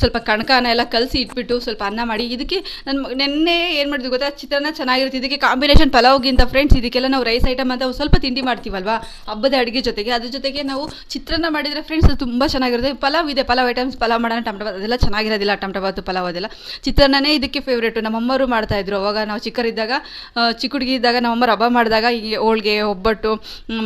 ಸ್ವಲ್ಪ ಕಣಕನ ಎಲ್ಲ ಕಲಸಿ ಇಟ್ಬಿಟ್ಟು ಸ್ವಲ್ಪ ಅನ್ನ ಮಾಡಿ. ಇದಕ್ಕೆ ನನ್ನ ನೆನ್ನೆ ಏನು ಮಾಡಿದ್ವಿ ಗೊತ್ತಾ? ಚಿತ್ರಾನ್ನ ಚೆನ್ನಾಗಿರುತ್ತೆ. ಇದಕ್ಕೆ ಕಾಂಬಿನೇಷನ್ ಪಲಾವ್ಗಿಂತ ಫ್ರೆಂಡ್ಸ್ ಇದಕ್ಕೆಲ್ಲ ನಾವು ರೈಸ್ ಐಟಮ್ ಅಂತ ಸ್ವಲ್ಪ ತಿಂಡಿ ಮಾಡ್ತೀವಲ್ವಾ? ಹಬ್ಬದ ಅಡುಗೆ ಜೊತೆಗೆ. ಅದ್ರ ಜೊತೆಗೆ ನಾವು ಚಿತ್ರಾನ್ನ ಮಾಡಿದರೆ ಫ್ರೆಂಡ್ಸ್ ಅದು ತುಂಬ ಚೆನ್ನಾಗಿರುತ್ತೆ. ಪಲಾವ್ ಇದೆ. ಪಲಾವ್ ಐಟಮ್ಸ್ ಪಲಾವ್ ಮಾಡೋಣ ಟಮಟ ಬಾತ್ ಅದೆಲ್ಲ ಚೆನ್ನಾಗಿರೋದಿಲ್ಲ. ಟಮಟ ಬಾತು ಪಲಾವ್ ಅದೆಲ್ಲ. ಚಿತ್ರಾನ್ನನೇ ಇದಕ್ಕೆ ಫೇವ್ರೇಟು ನಮ್ಮಮ್ಮರು ಮಾಡ್ತಾಯಿದ್ರು ಅವಾಗ ನಾವು ಚಿಕ್ಕರಿದ್ದಾಗ ಚಿಕ್ಕ ಹುಡುಗಿ ಇದ್ದಾಗ ನಮ್ಮಮ್ಮರು ಹಬ್ಬ ಮಾಡಿದಾಗ, ಈ ಹೋಳ್ಗೆ ಒಬ್ಬಟ್ಟು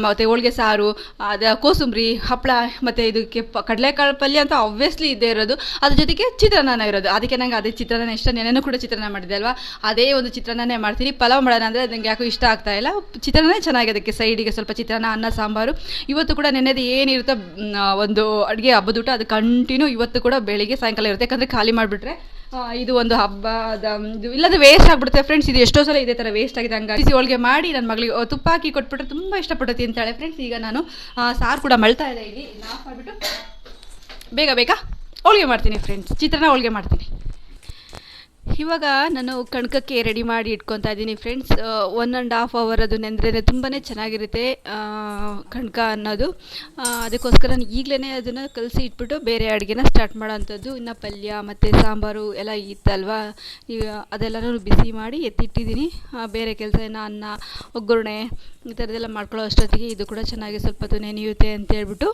ಮತ್ತು ಹೋಳಿಗೆ ಸಾರು, ಅದು ಕೋಸಂಬರಿ, ಹಪ್ಪಳ, ಮತ್ತು ಇದಕ್ಕೆ ಪ, ಕಡಲೆಕಾಳು ಪಲ್ಯ ಅಂತ ಆಬ್ವಿಯಸ್ಲಿ ಇದ್ದೇ ಇರೋದು. ಅದ್ರ ಜೊತೆಗೆ ಚಿತ್ರಾನ್ನ ಇರೋದು. ಅದಕ್ಕೆ ನಂಗೆ ಅದೇ ಚಿತ್ರಾನ್ನ ಇಷ್ಟ. ನೆನೆನೂ ಕೂಡ ಚಿತ್ರಾನ್ನ ಮಾಡಿದೆ ಅಲ್ವಾ? ಅದೇ ಒಂದು ಚಿತ್ರಾನ್ನನೇ ಮಾಡ್ತೀನಿ. ಪಲಾವ್ ಮಾಡೋಣ ಅಂದರೆ ನನಗೆ ಯಾಕೋ ಇಷ್ಟ ಆಗ್ತಾ ಇಲ್ಲ. ಚಿತ್ರಾನ್ನ ಚೆನ್ನಾಗಿದೆ ಅದಕ್ಕೆ ಸೈಡಿಗೆ ಸ್ವಲ್ಪ ಚಿತ್ರಾನ್ನ, ಅನ್ನ, ಸಾಂಬಾರು. ಇವತ್ತು ಕೂಡ ನೆನೆದು ಏನಿರುತ್ತೋ ಒಂದು ಅಡುಗೆ ಹಬ್ಬದ ಊಟ ಅದು ಕಂಟಿನ್ಯೂ ಇವತ್ತು ಕೂಡ ಬೆಳಿಗ್ಗೆ ಸಾಯಂಕಾಲ ಇರುತ್ತೆ. ಯಾಕಂದರೆ ಖಾಲಿ ಮಾಡಿಬಿಟ್ರೆ ಇದು ಒಂದು ಹಬ್ಬ ಇದು ಇಲ್ಲದ ವೇಸ್ಟ್ ಆಗ್ಬಿಡುತ್ತೆ. ಫ್ರೆಂಡ್ಸ್ ಇದು ಎಷ್ಟೋ ಸಲ ಇದೇ ಥರ ವೇಸ್ಟ್ ಆಗಿದೆ ಬಿಸಿ ಹೋಳಿಗೆ ಮಾಡಿ ನನ್ನ ಮಗಳಿಗೆ ತುಪ್ಪ ಹಾಕಿ ಕೊಟ್ಬಿಟ್ರೆ ತುಂಬ ಇಷ್ಟಪಡುತ್ತೆ ತಿಂತಾಳೆ ಫ್ರೆಂಡ್ಸ್ ಈಗ ನಾನು ಸಾರು ಕೂಡ ಮಳ್ತಾ ಇದೆ ಇಲ್ಲಿ. ಆಫ್ ಮಾಡಿಬಿಟ್ಟು ಬೇಗ ಬೇಗ ಹೋಳಿಗೆ ಮಾಡ್ತೀನಿ ಫ್ರೆಂಡ್ಸ್ ಚಿತ್ರಾನ್ನ ಹೋಳಿಗೆ ಮಾಡ್ತೀನಿ. ಇವಾಗ ನಾನು ಕಣಕಕ್ಕೆ ರೆಡಿ ಮಾಡಿ ಇಟ್ಕೊತಾ ಇದ್ದೀನಿ friends one and half hour ಅದು ನೆಂದ್ರೆ ತುಂಬಾ ಚೆನ್ನಾಗಿರುತ್ತೆ ಕಣಕ ಅನ್ನೋದು. ಅದಕ್ಕೋಸ್ಕರ ನಾನು ಈಗಲೇ ಅದನ್ನು ಕಲಸಿ ಇಟ್ಬಿಟ್ಟು ಬೇರೆ ಅಡುಗೆನ ಸ್ಟಾರ್ಟ್ ಮಾಡೋವಂಥದ್ದು ಇನ್ನು ಪಲ್ಯ ಮತ್ತು ಸಾಂಬಾರು ಎಲ್ಲ ಇತ್ತಲ್ವಾ? ಅದೆಲ್ಲನೂ ಬಿಸಿ ಮಾಡಿ ಎತ್ತಿಟ್ಟಿದ್ದೀನಿ. ಬೇರೆ ಕೆಲಸ ಏನೋ ಅನ್ನ, ಒಗ್ಗರಣೆ, ಈ ಥರದ್ದೆಲ್ಲ ಮಾಡ್ಕೊಳ್ಳೋ ಅಷ್ಟೊತ್ತಿಗೆ ಇದು ಕೂಡ ಚೆನ್ನಾಗಿ ಸ್ವಲ್ಪ ಹೊತ್ತು ನೆನೆಯುತ್ತೆ ಅಂತ ಹೇಳ್ಬಿಟ್ಟು.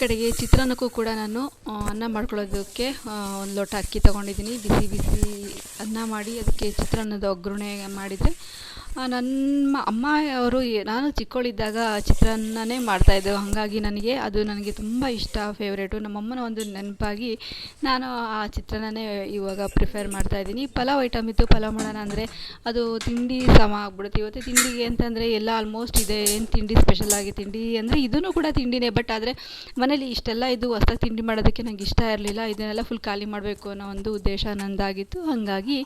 ಕಡೆಗೆ ಚಿತ್ರಾನ್ನಕ್ಕೂ ಕೂಡ ನಾನು ಅನ್ನ ಮಾಡ್ಕೊಳ್ಳೋದಕ್ಕೆ ಒಂದು ಲೋಟ ಅಕ್ಕಿ ತೊಗೊಂಡಿದ್ದೀನಿ. ಬಿಸಿ ಬಿಸಿ ಅನ್ನ ಮಾಡಿ ಅದಕ್ಕೆ ಚಿತ್ರಾನ್ನದ ಒಗ್ಗರಣೆ ಮಾಡಿದರೆ ನನ್ನ ಅಮ್ಮ ಅವರು ನಾನು ಚಿಕ್ಕವಳಿದ್ದಾಗ ಚಿತ್ರಾನ್ನನೇ ಮಾಡ್ತಾಯಿದ್ದೆವು ಹಾಗಾಗಿ ನನಗೆ ಅದು ನನಗೆ ತುಂಬ ಇಷ್ಟ ಫೇವ್ರೇಟು ನಮ್ಮಮ್ಮನ ಒಂದು ನೆನಪಾಗಿ ನಾನು ಆ ಚಿತ್ರಾನ್ನನೇ ಇವಾಗ ಪ್ರಿಫೇರ್ ಮಾಡ್ತಾಯಿದ್ದೀನಿ ಪಲಾವ್ ಐಟಮ್ ಇತ್ತು, ಪಲಾವ್ ಮಾಡೋಣ ಅಂದರೆ ಅದು ತಿಂಡಿ ಸಮ ಆಗ್ಬಿಡುತ್ತೆ. ಇವತ್ತು ತಿಂಡಿಗೆ ಅಂತಂದರೆ ಎಲ್ಲ ಆಲ್ಮೋಸ್ಟ್ ಇದೆ. ಏನು ತಿಂಡಿ ಸ್ಪೆಷಲ್ ಆಗಿ ತಿಂಡಿ ಅಂದರೆ ಇದೂ ಕೂಡ ತಿಂಡಿನೇ. ಬಟ್ ಆದರೆ ಮನೇಲಿ ಇಷ್ಟೆಲ್ಲ ಇದು ಹೊಸ್ದಾಗಿ ತಿಂಡಿ ಮಾಡೋದಕ್ಕೆ ನಂಗೆ ಇಷ್ಟ ಇರಲಿಲ್ಲ. ಇದನ್ನೆಲ್ಲ ಫುಲ್ ಖಾಲಿ ಮಾಡಬೇಕು ಅನ್ನೋ ಒಂದು ಉದ್ದೇಶ ನಂದಾಗಿತ್ತು. ಹಾಗಾಗಿ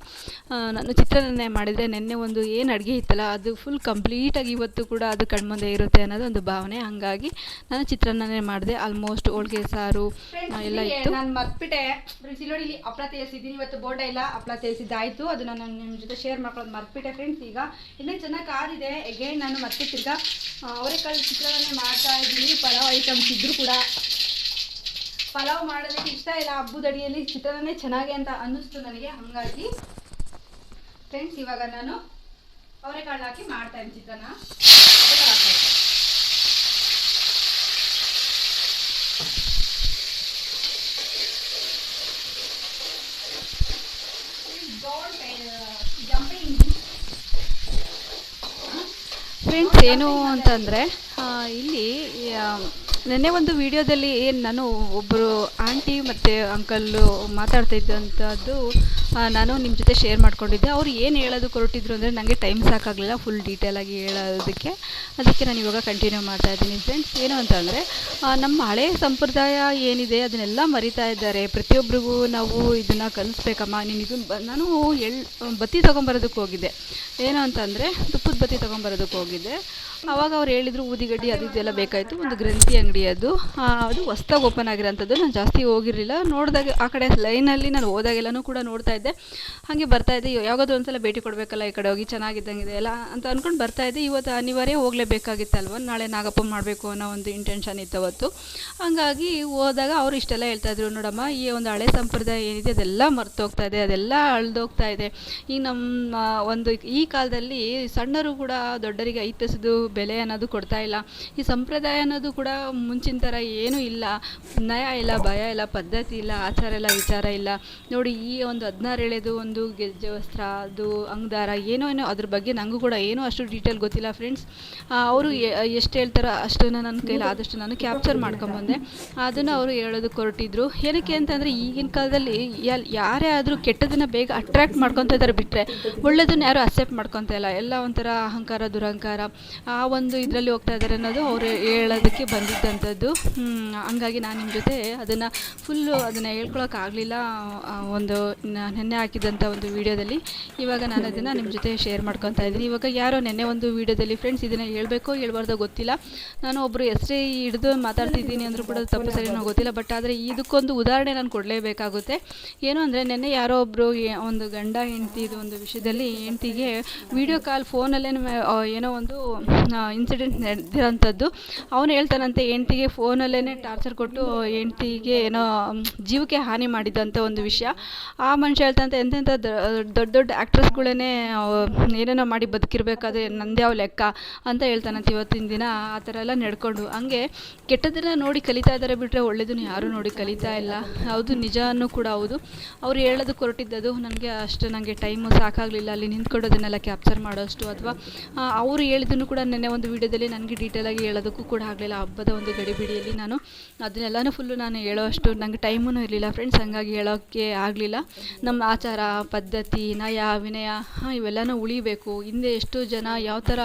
ನಾನು ಚಿತ್ರಾನ್ನನೇ ಮಾಡಿದರೆ ನಿನ್ನೆ ಒಂದು ಏನು ಅಡುಗೆ ಇತ್ತಲ್ಲ ಅದು ಫುಲ್ ಕಂಪ್ಲೀಟಾಗಿ ಇವತ್ತು ಕೂಡ ಅದು ಕಣ್ಮುಂದೆ ಇರುತ್ತೆ ಅನ್ನೋದು ಒಂದು ಭಾವನೆ. ಹಾಗಾಗಿ ನಾನು ಚಿತ್ರಾನ್ನನೇ ಮಾಡಿದೆ. ಆಲ್ಮೋಸ್ಟ್ ಹೋಳ್ಗೆ ಸಾರು ಎಲ್ಲ ಇತ್ತು.
ನಾನು ಮರ್ತ್ಬಿಟ್ಟೆ. ಫ್ರೆಂಡ್ಸ್ ಇಲ್ಲಿ ನೋಡಿ ಇಲ್ಲಿ ಹಪ್ಳ ತೇಲ್ಸಿದ್ದೀನಿ ಇವತ್ತು ಬೋಟ ಇಲ್ಲ ಹಪ್ಳ ತೇಲ್ಸಿದ್ದಾಯಿತು ಅದು ನಾನು ನಿಮ್ಮ ಜೊತೆ ಶೇರ್ ಮಾಡ್ಕೊಳ್ಳೋದು ಮರ್ತ್ಬಿಟ್ಟೆ ಫ್ರೆಂಡ್ಸ್ ಈಗ ಇನ್ನೂ ಚೆನ್ನಾಗಿ ಕಾದಿದೆ. ಎಗೇನ್ ನಾನು ಮತ್ತೆ ತಿರ್ಗಾ ಅವರೆಕಾಳು ಚಿತ್ರಾನ್ನ ಮಾಡ್ತಾ ಇದ್ದೀನಿ. ಪಲಾವ್ ಐಟಮ್ಸ್ ಇದ್ದರೂ ಕೂಡ. ಪಲಾವ್ ಮಾಡೋದಕ್ಕೆ ಇಷ್ಟ ಇಲ್ಲ. ಹಬ್ಬದ ಅಡಿಯಲ್ಲಿ ಚಿತ್ರಾನ್ನೇ ಚೆನ್ನಾಗಿ ಅಂತ ಅನ್ನಿಸ್ತು ನನಗೆ. ಹಾಗಾಗಿ ಫ್ರೆಂಡ್ಸ್ ಇವಾಗ ನಾನು ಅವರೆಕಾಳು ಹಾಕಿ ಮಾಡ್ತಾ ಇದ್ದೀನಿ ಚಿಕನ್.
ಫ್ರೆಂಡ್ಸ್ ಏನು ಅಂತಂದರೆ ಇಲ್ಲಿ ನಿನ್ನೆ ಒಂದು ವಿಡಿಯೋದಲ್ಲಿ ಏನು ನಾನು ಒಬ್ಬರು ಆಂಟಿ ಮತ್ತು ಅಂಕಲ್ಲು ಮಾತಾಡ್ತಾ ಇದ್ದಂಥದ್ದು ನಾನು ನಿಮ್ಮ ಜೊತೆ ಶೇರ್ ಮಾಡ್ಕೊಂಡಿದ್ದೆ. ಅವ್ರು ಏನು ಹೇಳೋದು ಹೊರಟಿದ್ರು ಅಂದರೆ ನನಗೆ ಟೈಮ್ ಸಾಕಾಗಲಿಲ್ಲ ಫುಲ್ ಡೀಟೇಲಾಗಿ ಹೇಳೋದಕ್ಕೆ. ಅದಕ್ಕೆ ನಾನು ಇವಾಗ ಕಂಟಿನ್ಯೂ ಮಾಡ್ತಾ ಇದ್ದೀನಿ ಫ್ರೆಂಡ್ಸ್ ಏನು ಅಂತಂದರೆ ನಮ್ಮ ಹಳೆಯ ಸಂಪ್ರದಾಯ ಏನಿದೆ ಅದನ್ನೆಲ್ಲ ಮರಿತಾ ಇದ್ದಾರೆ. ಪ್ರತಿಯೊಬ್ಬರಿಗೂ ನಾವು ಇದನ್ನು ಕಲಿಸ್ಬೇಕಮ್ಮ. ನೀನು ಬ, ನಾನು ಎಳ್, ಬತ್ತಿ ತೊಗೊಂಬರೋದಕ್ಕೆ ಹೋಗಿದ್ದೆ. ಏನು ಅಂತಂದರೆ ತುಪ್ಪದ ಬತ್ತಿ ತೊಗೊಂಬರೋದಕ್ಕೆ ಹೋಗಿದ್ದೆ. ಆವಾಗ ಅವ್ರು ಹೇಳಿದರು, ಊದಿಗಡ್ಡಿ ಅದು ಇದೆಲ್ಲ ಬೇಕಾಯಿತು. ಒಂದು ಗ್ರಂಥಿ ಅಂಗಡಿ ಅದು. ಅದು ಹೊಸ್ದಾಗಿ ಓಪನ್ ಆಗಿರೋಂಥದ್ದು. ನಾನು ಜಾಸ್ತಿ ಹೋಗಿರಲಿಲ್ಲ. ನೋಡಿದಾಗ ಆ ಕಡೆ ಲೈನಲ್ಲಿ ನಾನು ಹೋದಾಗೆಲ್ಲನೂ ಕೂಡ ನೋಡ್ತಾ ಇದ್ದೆ. ಹಾಗೆ ಬರ್ತಾ ಇದ್ದೆ. ಯಾವಾಗಾದ್ರೂ ಒಂದ್ಸಲ ಭೇಟಿ ಕೊಡಬೇಕಲ್ಲ ಈ ಕಡೆ ಹೋಗಿ? ಚೆನ್ನಾಗಿದ್ದಂಗಿದೆ ಎಲ್ಲ ಅಂತ ಅಂದ್ಕೊಂಡು ಬರ್ತಾ ಇದ್ದೆ. ಇವತ್ತು ಅನಿವಾರ್ಯ ಹೋಗಲೇಬೇಕಾಗಿತ್ತಲ್ವ? ನಾಳೆ ನಾಗಪ್ಪ ಮಾಡಬೇಕು ಅನ್ನೋ ಒಂದು ಇಂಟೆನ್ಷನ್ ಇತ್ತು ಅವತ್ತು. ಹಾಗಾಗಿ ಹೋದಾಗ ಅವರು ಇಷ್ಟೆಲ್ಲ ಹೇಳ್ತಾಯಿದ್ರು ನೋಡಮ್ಮ, ಈ ಒಂದು ಹಳೆ ಸಂಪ್ರದಾಯ ಏನಿದೆ ಅದೆಲ್ಲ ಮರ್ತೋಗ್ತಾ ಇದೆ. ಅದೆಲ್ಲ ಅಳ್ದೋಗ್ತಾ ಇದೆ. ಈಗ ನಮ್ಮ ಒಂದು ಈ ಕಾಲದಲ್ಲಿ ಸಣ್ಣರು ಕೂಡ ದೊಡ್ಡರಿಗೆ ಐತಿಸೋದು ಬೆಲೆ ಅನ್ನೋದು ಕೊಡ್ತಾ ಇಲ್ಲ. ಈ ಸಂಪ್ರದಾಯ ಅನ್ನೋದು ಕೂಡ ಮುಂಚಿನ ಥರ ಏನೂ ಇಲ್ಲ. ನಯ ಇಲ್ಲ, ಭಯ ಇಲ್ಲ, ಪದ್ಧತಿ ಇಲ್ಲ, ಆಚಾರ ಇಲ್ಲ, ವಿಚಾರ ಇಲ್ಲ. ನೋಡಿ, ಈ ಒಂದು ಹದಿನಾರು ಎಳೆದು ಒಂದು ಗೆಜ್ಜೆ, ವಸ್ತ್ರ, ಅದು ಅಂಗದಾರ ಏನೋ ಏನೋ ಅದ್ರ ಬಗ್ಗೆ ನನಗೂ ಕೂಡ ಏನೂ ಅಷ್ಟು ಡೀಟೇಲ್ ಗೊತ್ತಿಲ್ಲ ಫ್ರೆಂಡ್ಸ್ ಅವರು ಎಷ್ಟು ಹೇಳ್ತಾರೋ ಅಷ್ಟನ್ನು ನನ್ನ ಕೈಲಿ ಆದಷ್ಟು ನಾನು ಕ್ಯಾಪ್ಚರ್ ಮಾಡ್ಕೊಂಬಂದೆ. ಅದನ್ನು ಅವರು ಹೇಳೋದಕ್ಕೆ ಹೊರಟಿದ್ರು ಏನಕ್ಕೆ ಅಂತಂದರೆ ಈಗಿನ ಕಾಲದಲ್ಲಿ ಯಾ ಯಾರೇ ಆದರೂ ಕೆಟ್ಟದನ್ನು ಬೇಗ ಅಟ್ರ್ಯಾಕ್ಟ್ ಮಾಡ್ಕೊತ ಇದ್ದಾರೆ ಬಿಟ್ಟರೆ ಒಳ್ಳೆಯದನ್ನ ಯಾರು ಅಕ್ಸೆಪ್ಟ್ ಮಾಡ್ಕೊತಾ ಇಲ್ಲ. ಎಲ್ಲ ಒಂಥರ ಅಹಂಕಾರ, ದುರಹಂಕಾರ. ಆ ಒಂದು ಇದರಲ್ಲಿ ಹೋಗ್ತಾ ಇದ್ದಾರೆ ಅನ್ನೋದು ಅವರು ಹೇಳೋದಕ್ಕೆ ಬಂದಿದ್ದಂಥದ್ದು. ಹಂಗಾಗಿ ನಾನು ನಿಮ್ಮ ಜೊತೆ ಅದನ್ನು ಫುಲ್ಲು ಅದನ್ನು ಹೇಳ್ಕೊಳಕ್ಕಾಗಲಿಲ್ಲ ಒಂದು ನೆನ್ನೆ ಹಾಕಿದಂಥ ಒಂದು ವಿಡಿಯೋದಲ್ಲಿ. ಇವಾಗ ನಾನು ಅದನ್ನು ನಿಮ್ಮ ಜೊತೆ ಶೇರ್ ಮಾಡ್ಕೊತಾ ಇದ್ದೀನಿ. ಇವಾಗ ಯಾರೋ ನೆನ್ನೆ ಒಂದು ವಿಡಿಯೋದಲ್ಲಿ ಫ್ರೆಂಡ್ಸ್ ಇದನ್ನು ಹೇಳಬೇಕೋ ಹೇಳ್ಬಾರ್ದೋ ಗೊತ್ತಿಲ್ಲ. ನಾನು ಒಬ್ಬರು ಹೆಸರೇ ಹಿಡಿದು ಮಾತಾಡ್ತಿದ್ದೀನಿ ಅಂದರೂ ಕೂಡ ತಪ್ಪು ಸರಿನೋ ಗೊತ್ತಿಲ್ಲ. ಬಟ್ ಆದರೆ ಇದಕ್ಕೊಂದು ಉದಾಹರಣೆ ನಾನು ಕೊಡಲೇಬೇಕಾಗುತ್ತೆ. ಏನು ಅಂದರೆ ನೆನ್ನೆ ಯಾರೋ ಒಬ್ಬರು ಒಂದು ಗಂಡ ಹೆಂಡ್ತಿದು ಒಂದು ವಿಷಯದಲ್ಲಿ ಹೆಂಡ್ತಿಗೆ ವಿಡಿಯೋ ಕಾಲ್ ಫೋನಲ್ಲೇ ಏನೋ ಒಂದು ಇನ್ಸಿಡೆಂಟ್ ನಡೆದಿರೋಂಥದ್ದು ಅವನು ಹೇಳ್ತಾನಂತೆ, ಹೆಂಡ್ತಿಗೆ ಫೋನಲ್ಲೇ ಟಾರ್ಚರ್ ಕೊಟ್ಟು ಹೆಂಡ್ತಿಗೆ ಏನೋ ಜೀವಕ್ಕೆ ಹಾನಿ ಮಾಡಿದಂಥ ಒಂದು ವಿಷಯ. ಆ ಮನುಷ್ಯ ಹೇಳ್ತಾನಂತೆ, ಎಂತೆಂಥ ದೊಡ್ಡ ದೊಡ್ಡ ಆ್ಯಕ್ಟ್ರೆಸ್ಗಳೇ ಏನೇನೋ ಮಾಡಿ ಬದುಕಿರ್ಬೇಕಾದ್ರೆ ನಂದೇ ಯಾವ ಲೆಕ್ಕ. ಅಂತ ಹೇಳ್ತಾನಂತೆ ಇವತ್ತಿನ ದಿನ, ಆ ಥರ ಎಲ್ಲ ನಡ್ಕೊಂಡು. ಹಂಗೆ ಕೆಟ್ಟದನ್ನ ನೋಡಿ ಕಲಿತಾ ಇದ್ದಾರೆ ಬಿಟ್ಟರೆ ಒಳ್ಳೇದನ್ನು ಯಾರೂ ನೋಡಿ ಕಲಿತಾ ಇಲ್ಲ. ಹೌದು, ನಿಜನೂ ಕೂಡ ಹೌದು. ಅವ್ರು ಹೇಳೋದಕ್ಕೆ ಕೊರಟಿದ್ದದು ನನಗೆ ಅಷ್ಟು ನನಗೆ ಟೈಮು ಸಾಕಾಗಲಿಲ್ಲ, ಅಲ್ಲಿ ನಿಂತ್ಕೊಡೋದನ್ನೆಲ್ಲ ಕ್ಯಾಪ್ಚರ್ ಮಾಡೋಷ್ಟು, ಅಥವಾ ಅವರು ಹೇಳಿದ್ದನ್ನು ಕೂಡ ನೆನ್ನೆ ಒಂದು ವೀಡಿಯೋದಲ್ಲಿ ನನಗೆ ಡೀಟೇಲಾಗಿ ಹೇಳೋದಕ್ಕೂ ಕೂಡ ಆಗಲಿಲ್ಲ. ಹಬ್ಬದ ಒಂದು ಗಡಿಬಿಡಿಯಲ್ಲಿ ನಾನು ಅದನ್ನೆಲ್ಲನೂ ಫುಲ್ಲು ನಾನು ಹೇಳೋಷ್ಟು ನನಗೆ ಟೈಮೂ ಇರಲಿಲ್ಲ ಫ್ರೆಂಡ್ಸ್ ಹಂಗಾಗಿ ಹೇಳೋಕ್ಕೆ ಆಗಲಿಲ್ಲ. ನಮ್ಮ ಆಚಾರ, ಪದ್ಧತಿ, ನಯ, ವಿನಯ ಇವೆಲ್ಲನೂ ಉಳಿಬೇಕು. ಹಿಂದೆ ಎಷ್ಟು ಜನ ಯಾವ ಥರ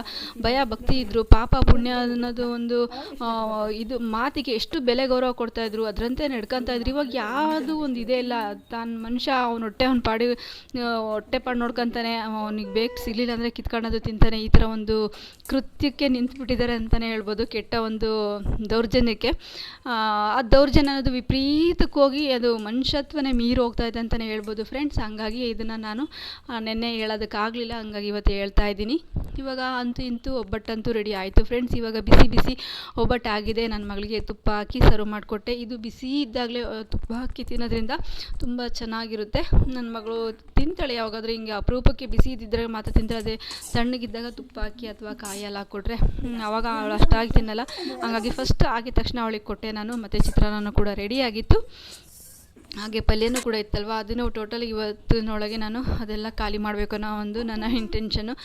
ಭಯ, ಭಕ್ತಿ ಇದ್ದರು ಪಾಪ, ಪುಣ್ಯ ಅನ್ನೋದು ಒಂದು ಇದು ಮಾತಿಗೆ ಎಷ್ಟು ಬೆಲೆ ಗೌರವ ಕೊಡ್ತಾಯಿದ್ರು ಅದರಂತೆ ನಡ್ಕೊತಾ ಇದ್ರು. ಇವಾಗ ಯಾವುದು ಒಂದು ಇದೇ ಇಲ್ಲ. ತಾನು ಮನುಷ್ಯ, ಅವ್ನ ಹೊಟ್ಟೆ ಅವ್ನು ಪಾಡಿ ಹೊಟ್ಟೆ ಪಾಡು ನೋಡ್ಕೊತಾನೆ, ಅವನಿಗೆ ಬೇಕು ಸಿಗಲಿಲ್ಲ ಅಂದರೆ ಕಿತ್ಕೊಳ್ಳೋದು ತಿಂತಾನೆ. ಈ ಥರ ಒಂದು ಕೃತ್ಯಕ್ಕೆ ನಿಂತುಬಿಟ್ಟಿದ್ದಾರೆ ಅಂತಲೇ ಹೇಳ್ಬೋದು, ಕೆಟ್ಟ ಒಂದು ದೌರ್ಜನ್ಯಕ್ಕೆ. ಆ ದೌರ್ಜನ್ಯ ಅನ್ನೋದು ವಿಪರೀತಕ್ಕೆ ಹೋಗಿ ಅದು ಮನುಷ್ಯತ್ವನೇ ಮೀರಿ ಹೋಗ್ತಾ ಇದೆ ಅಂತಲೇ ಹೇಳ್ಬೋದು ಫ್ರೆಂಡ್ಸ್ ಹಂಗಾಗಿ ಇದನ್ನು ನಾನು ನೆನ್ನೆ ಹೇಳೋದಕ್ಕಾಗಲಿಲ್ಲ, ಹಂಗಾಗಿ ಇವತ್ತು ಹೇಳ್ತಾ ಇದ್ದೀನಿ. ಇವಾಗ ಅಂತೂ ಇಂತೂ ಒಬ್ಬಟ್ಟಂತೂ ರೆಡಿ ಆಯಿತು. ಫ್ರೆಂಡ್ಸ್ ಇವಾಗ ಬಿಸಿ ಬಿಸಿ ಒಬ್ಬಟ್ಟಾಗಿದೆ. ನನ್ನ ಮಗಳಿಗೆ ತುಪ್ಪ ಹಾಕಿ ಸರ್ವ್ ಮಾಡಿಕೊಟ್ಟೆ. ಇದು ಬಿಸಿ ಇದ್ದಾಗಲೇ ತುಪ್ಪ ಹಾಕಿ ತಿನ್ನೋದ್ರಿಂದ ತುಂಬ ಚೆನ್ನಾಗಿರುತ್ತೆ. ನನ್ನ ಮಗಳು ತಿಂತಾಳೆ ಯಾವಾಗಾದರೂ, ಹಿಂಗೆ ಅಪರೂಪಕ್ಕೆ ಬಿಸಿ ಇದ್ದಿದ್ರೆ ಮಾತ್ರ ತಿಂತಾಳೆ. ಅದೇ ತಣ್ಣಗಿದ್ದಾಗ ತುಪ್ಪ ಹಾಕಿ ಅಥವಾ ಕಾಯಿ ಎಲ್ಲ ಹಾಕ್ಕೊಟ್ರೆ ಆವಾಗ ಅವಳು ಅಷ್ಟಾಗಿ ತಿನ್ನಲ್ಲ ಹಾಗಾಗಿ ಫಸ್ಟ್ ಆಗಿದ ತಕ್ಷಣ ಅವಳಿಗೆ ಕೊಟ್ಟೆ ನಾನು, ಮತ್ತು ಚಿತ್ರಾನ್ನ ಕೂಡ ರೆಡಿಯಾಗಿತ್ತು ಹಾಗೆ ಪಲ್ಯನೂ ಕೂಡ ಇತ್ತಲ್ವ? ಅದನ್ನು ಟೋಟಲ್ ಇವತ್ತಿನೊಳಗೆ ನಾನು ಅದೆಲ್ಲ ಖಾಲಿ ಮಾಡಬೇಕು ಅನ್ನೋ ಒಂದು ನನ್ನ ಇಂಟೆನ್ಷನ್ನು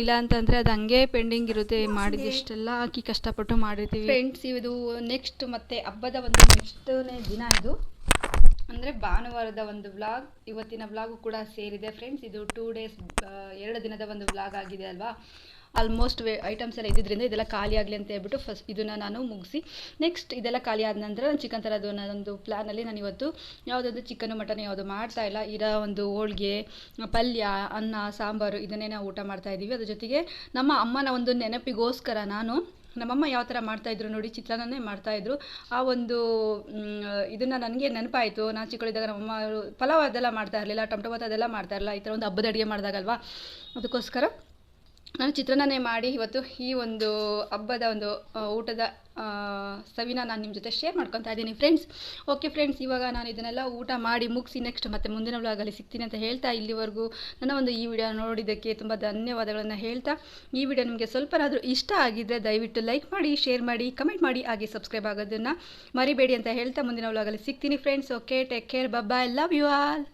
ಇಲ್ಲ ಅಂತಂದರೆ ಅದು ಹಂಗೆ ಪೆಂಡಿಂಗ್ ಇರುತ್ತೆ ಮಾಡಿದಿಷ್ಟೆಲ್ಲ ಹಾಕಿ ಕಷ್ಟಪಟ್ಟು ಮಾಡಿರ್ತೀವಿ. ಫ್ರೆಂಡ್ಸ್ ಇದು ನೆಕ್ಸ್ಟ್ ಮತ್ತು ಹಬ್ಬದ ಒಂದು ನೆಕ್ಸ್ಟನೇ ದಿನ ಇದು. ಅಂದರೆ ಭಾನುವಾರದ ಒಂದು ವ್ಲಾಗ್ ಇವತ್ತಿನ ವ್ಲಾಗು ಕೂಡ ಸೇರಿದೆ. ಫ್ರೆಂಡ್ಸ್ ಇದು ಟೂ ಡೇಸ್ ಎರಡು ದಿನದ ಒಂದು ವ್ಲಾಗ್ ಆಗಿದೆ ಅಲ್ವಾ? ಆಲ್ಮೋಸ್ಟ್ ವೇ ಐಟಮ್ಸ್ ಎಲ್ಲ ಇದ್ದಿದ್ದರಿಂದ ಇದೆಲ್ಲ ಖಾಲಿ ಆಗಲಿ ಅಂತ ಹೇಳ್ಬಿಟ್ಟು ಫಸ್ಟ್ ಇದನ್ನು ನಾನು ಮುಗಿಸಿ ನೆಕ್ಸ್ಟ್ ಇದೆಲ್ಲ ಖಾಲಿ ಆದ ನಂತರ ನಾನು ಚಿಕನ್ ತರದು ನನ್ನೊಂದು ಪ್ಲ್ಯಾನಲ್ಲಿ ನಾನು ಇವತ್ತು ಯಾವುದೊಂದು ಚಿಕನು ಮಟನ್ ಯಾವುದು ಮಾಡ್ತಾ ಇಲ್ಲ. ಇರೋ ಒಂದು ಹೋಳಿಗೆ, ಪಲ್ಯ, ಅನ್ನ, ಸಾಂಬಾರು ಇದನ್ನೇ ನಾವು ಊಟ ಮಾಡ್ತಾ ಇದ್ದೀವಿ ಅದ್ರ ಜೊತೆಗೆ ನಮ್ಮ ಅಮ್ಮನ ಒಂದು ನೆನಪಿಗೋಸ್ಕರ ನಾನು ನಮ್ಮಮ್ಮ ಯಾವ ಥರ ಮಾಡ್ತಾಯಿದ್ರು ನೋಡಿ ಚಿತ್ರಾನ್ನನೇ ಮಾಡ್ತಾಯಿದ್ರು ಆ ಒಂದು ಇದನ್ನು ನನಗೆ ನೆನಪಾಯಿತು. ನಾನು ಚಿಕ್ಕಳಿದ್ದಾಗ ನಮ್ಮಮ್ಮ ಪಲಾವ್ ಅದೆಲ್ಲ ಮಾಡ್ತಾ ಇರಲಿಲ್ಲ, ಟೊಮಟೊ ಭಾತ್ ಅದೆಲ್ಲ ಮಾಡ್ತಾ ಇರಲಿಲ್ಲ. ಈ ಥರ ಒಂದು ಹಬ್ಬದ ಅಡುಗೆ ಮಾಡಿದಾಗಲ್ವಾ? ಅದಕ್ಕೋಸ್ಕರ ನಾನು ಚಿತ್ರಾನ್ನನೇ ಮಾಡಿ ಇವತ್ತು ಈ ಒಂದು ಹಬ್ಬದ ಒಂದು ಊಟದ ಸವಿನ ನಾನು ನಿಮ್ಮ ಜೊತೆ ಶೇರ್ ಮಾಡ್ಕೊತಾ ಇದ್ದೀನಿ ಫ್ರೆಂಡ್ಸ್ ಓಕೆ ಫ್ರೆಂಡ್ಸ್ ಇವಾಗ ನಾನು ಇದನ್ನೆಲ್ಲ ಊಟ ಮಾಡಿ ಮುಗಿಸಿ ನೆಕ್ಸ್ಟ್ ಮತ್ತೆ ಮುಂದಿನ ವ್ಲಾಗಲ್ಲಿ ಸಿಗ್ತೀನಿ ಅಂತ ಹೇಳ್ತಾ ಇಲ್ಲಿವರೆಗೂ ನನ್ನ ಒಂದು ಈ ವಿಡಿಯೋ ನೋಡಿದ್ದಕ್ಕೆ ತುಂಬ ಧನ್ಯವಾದಗಳನ್ನು ಹೇಳ್ತಾ, ಈ ವಿಡಿಯೋ ನಿಮಗೆ ಸ್ವಲ್ಪನಾದರೂ ಇಷ್ಟ ಆಗಿದ್ದರೆ ದಯವಿಟ್ಟು ಲೈಕ್ ಮಾಡಿ ಶೇರ್ ಮಾಡಿ ಕಮೆಂಟ್ ಮಾಡಿ, ಹಾಗೆ ಸಬ್ಸ್ಕ್ರೈಬ್ ಆಗೋದನ್ನು ಮರಿಬೇಡಿ ಅಂತ ಹೇಳ್ತಾ ಮುಂದಿನ ವ್ಲಾಗಲ್ಲಿ ಸಿಗ್ತೀನಿ friends okay take care bye love you all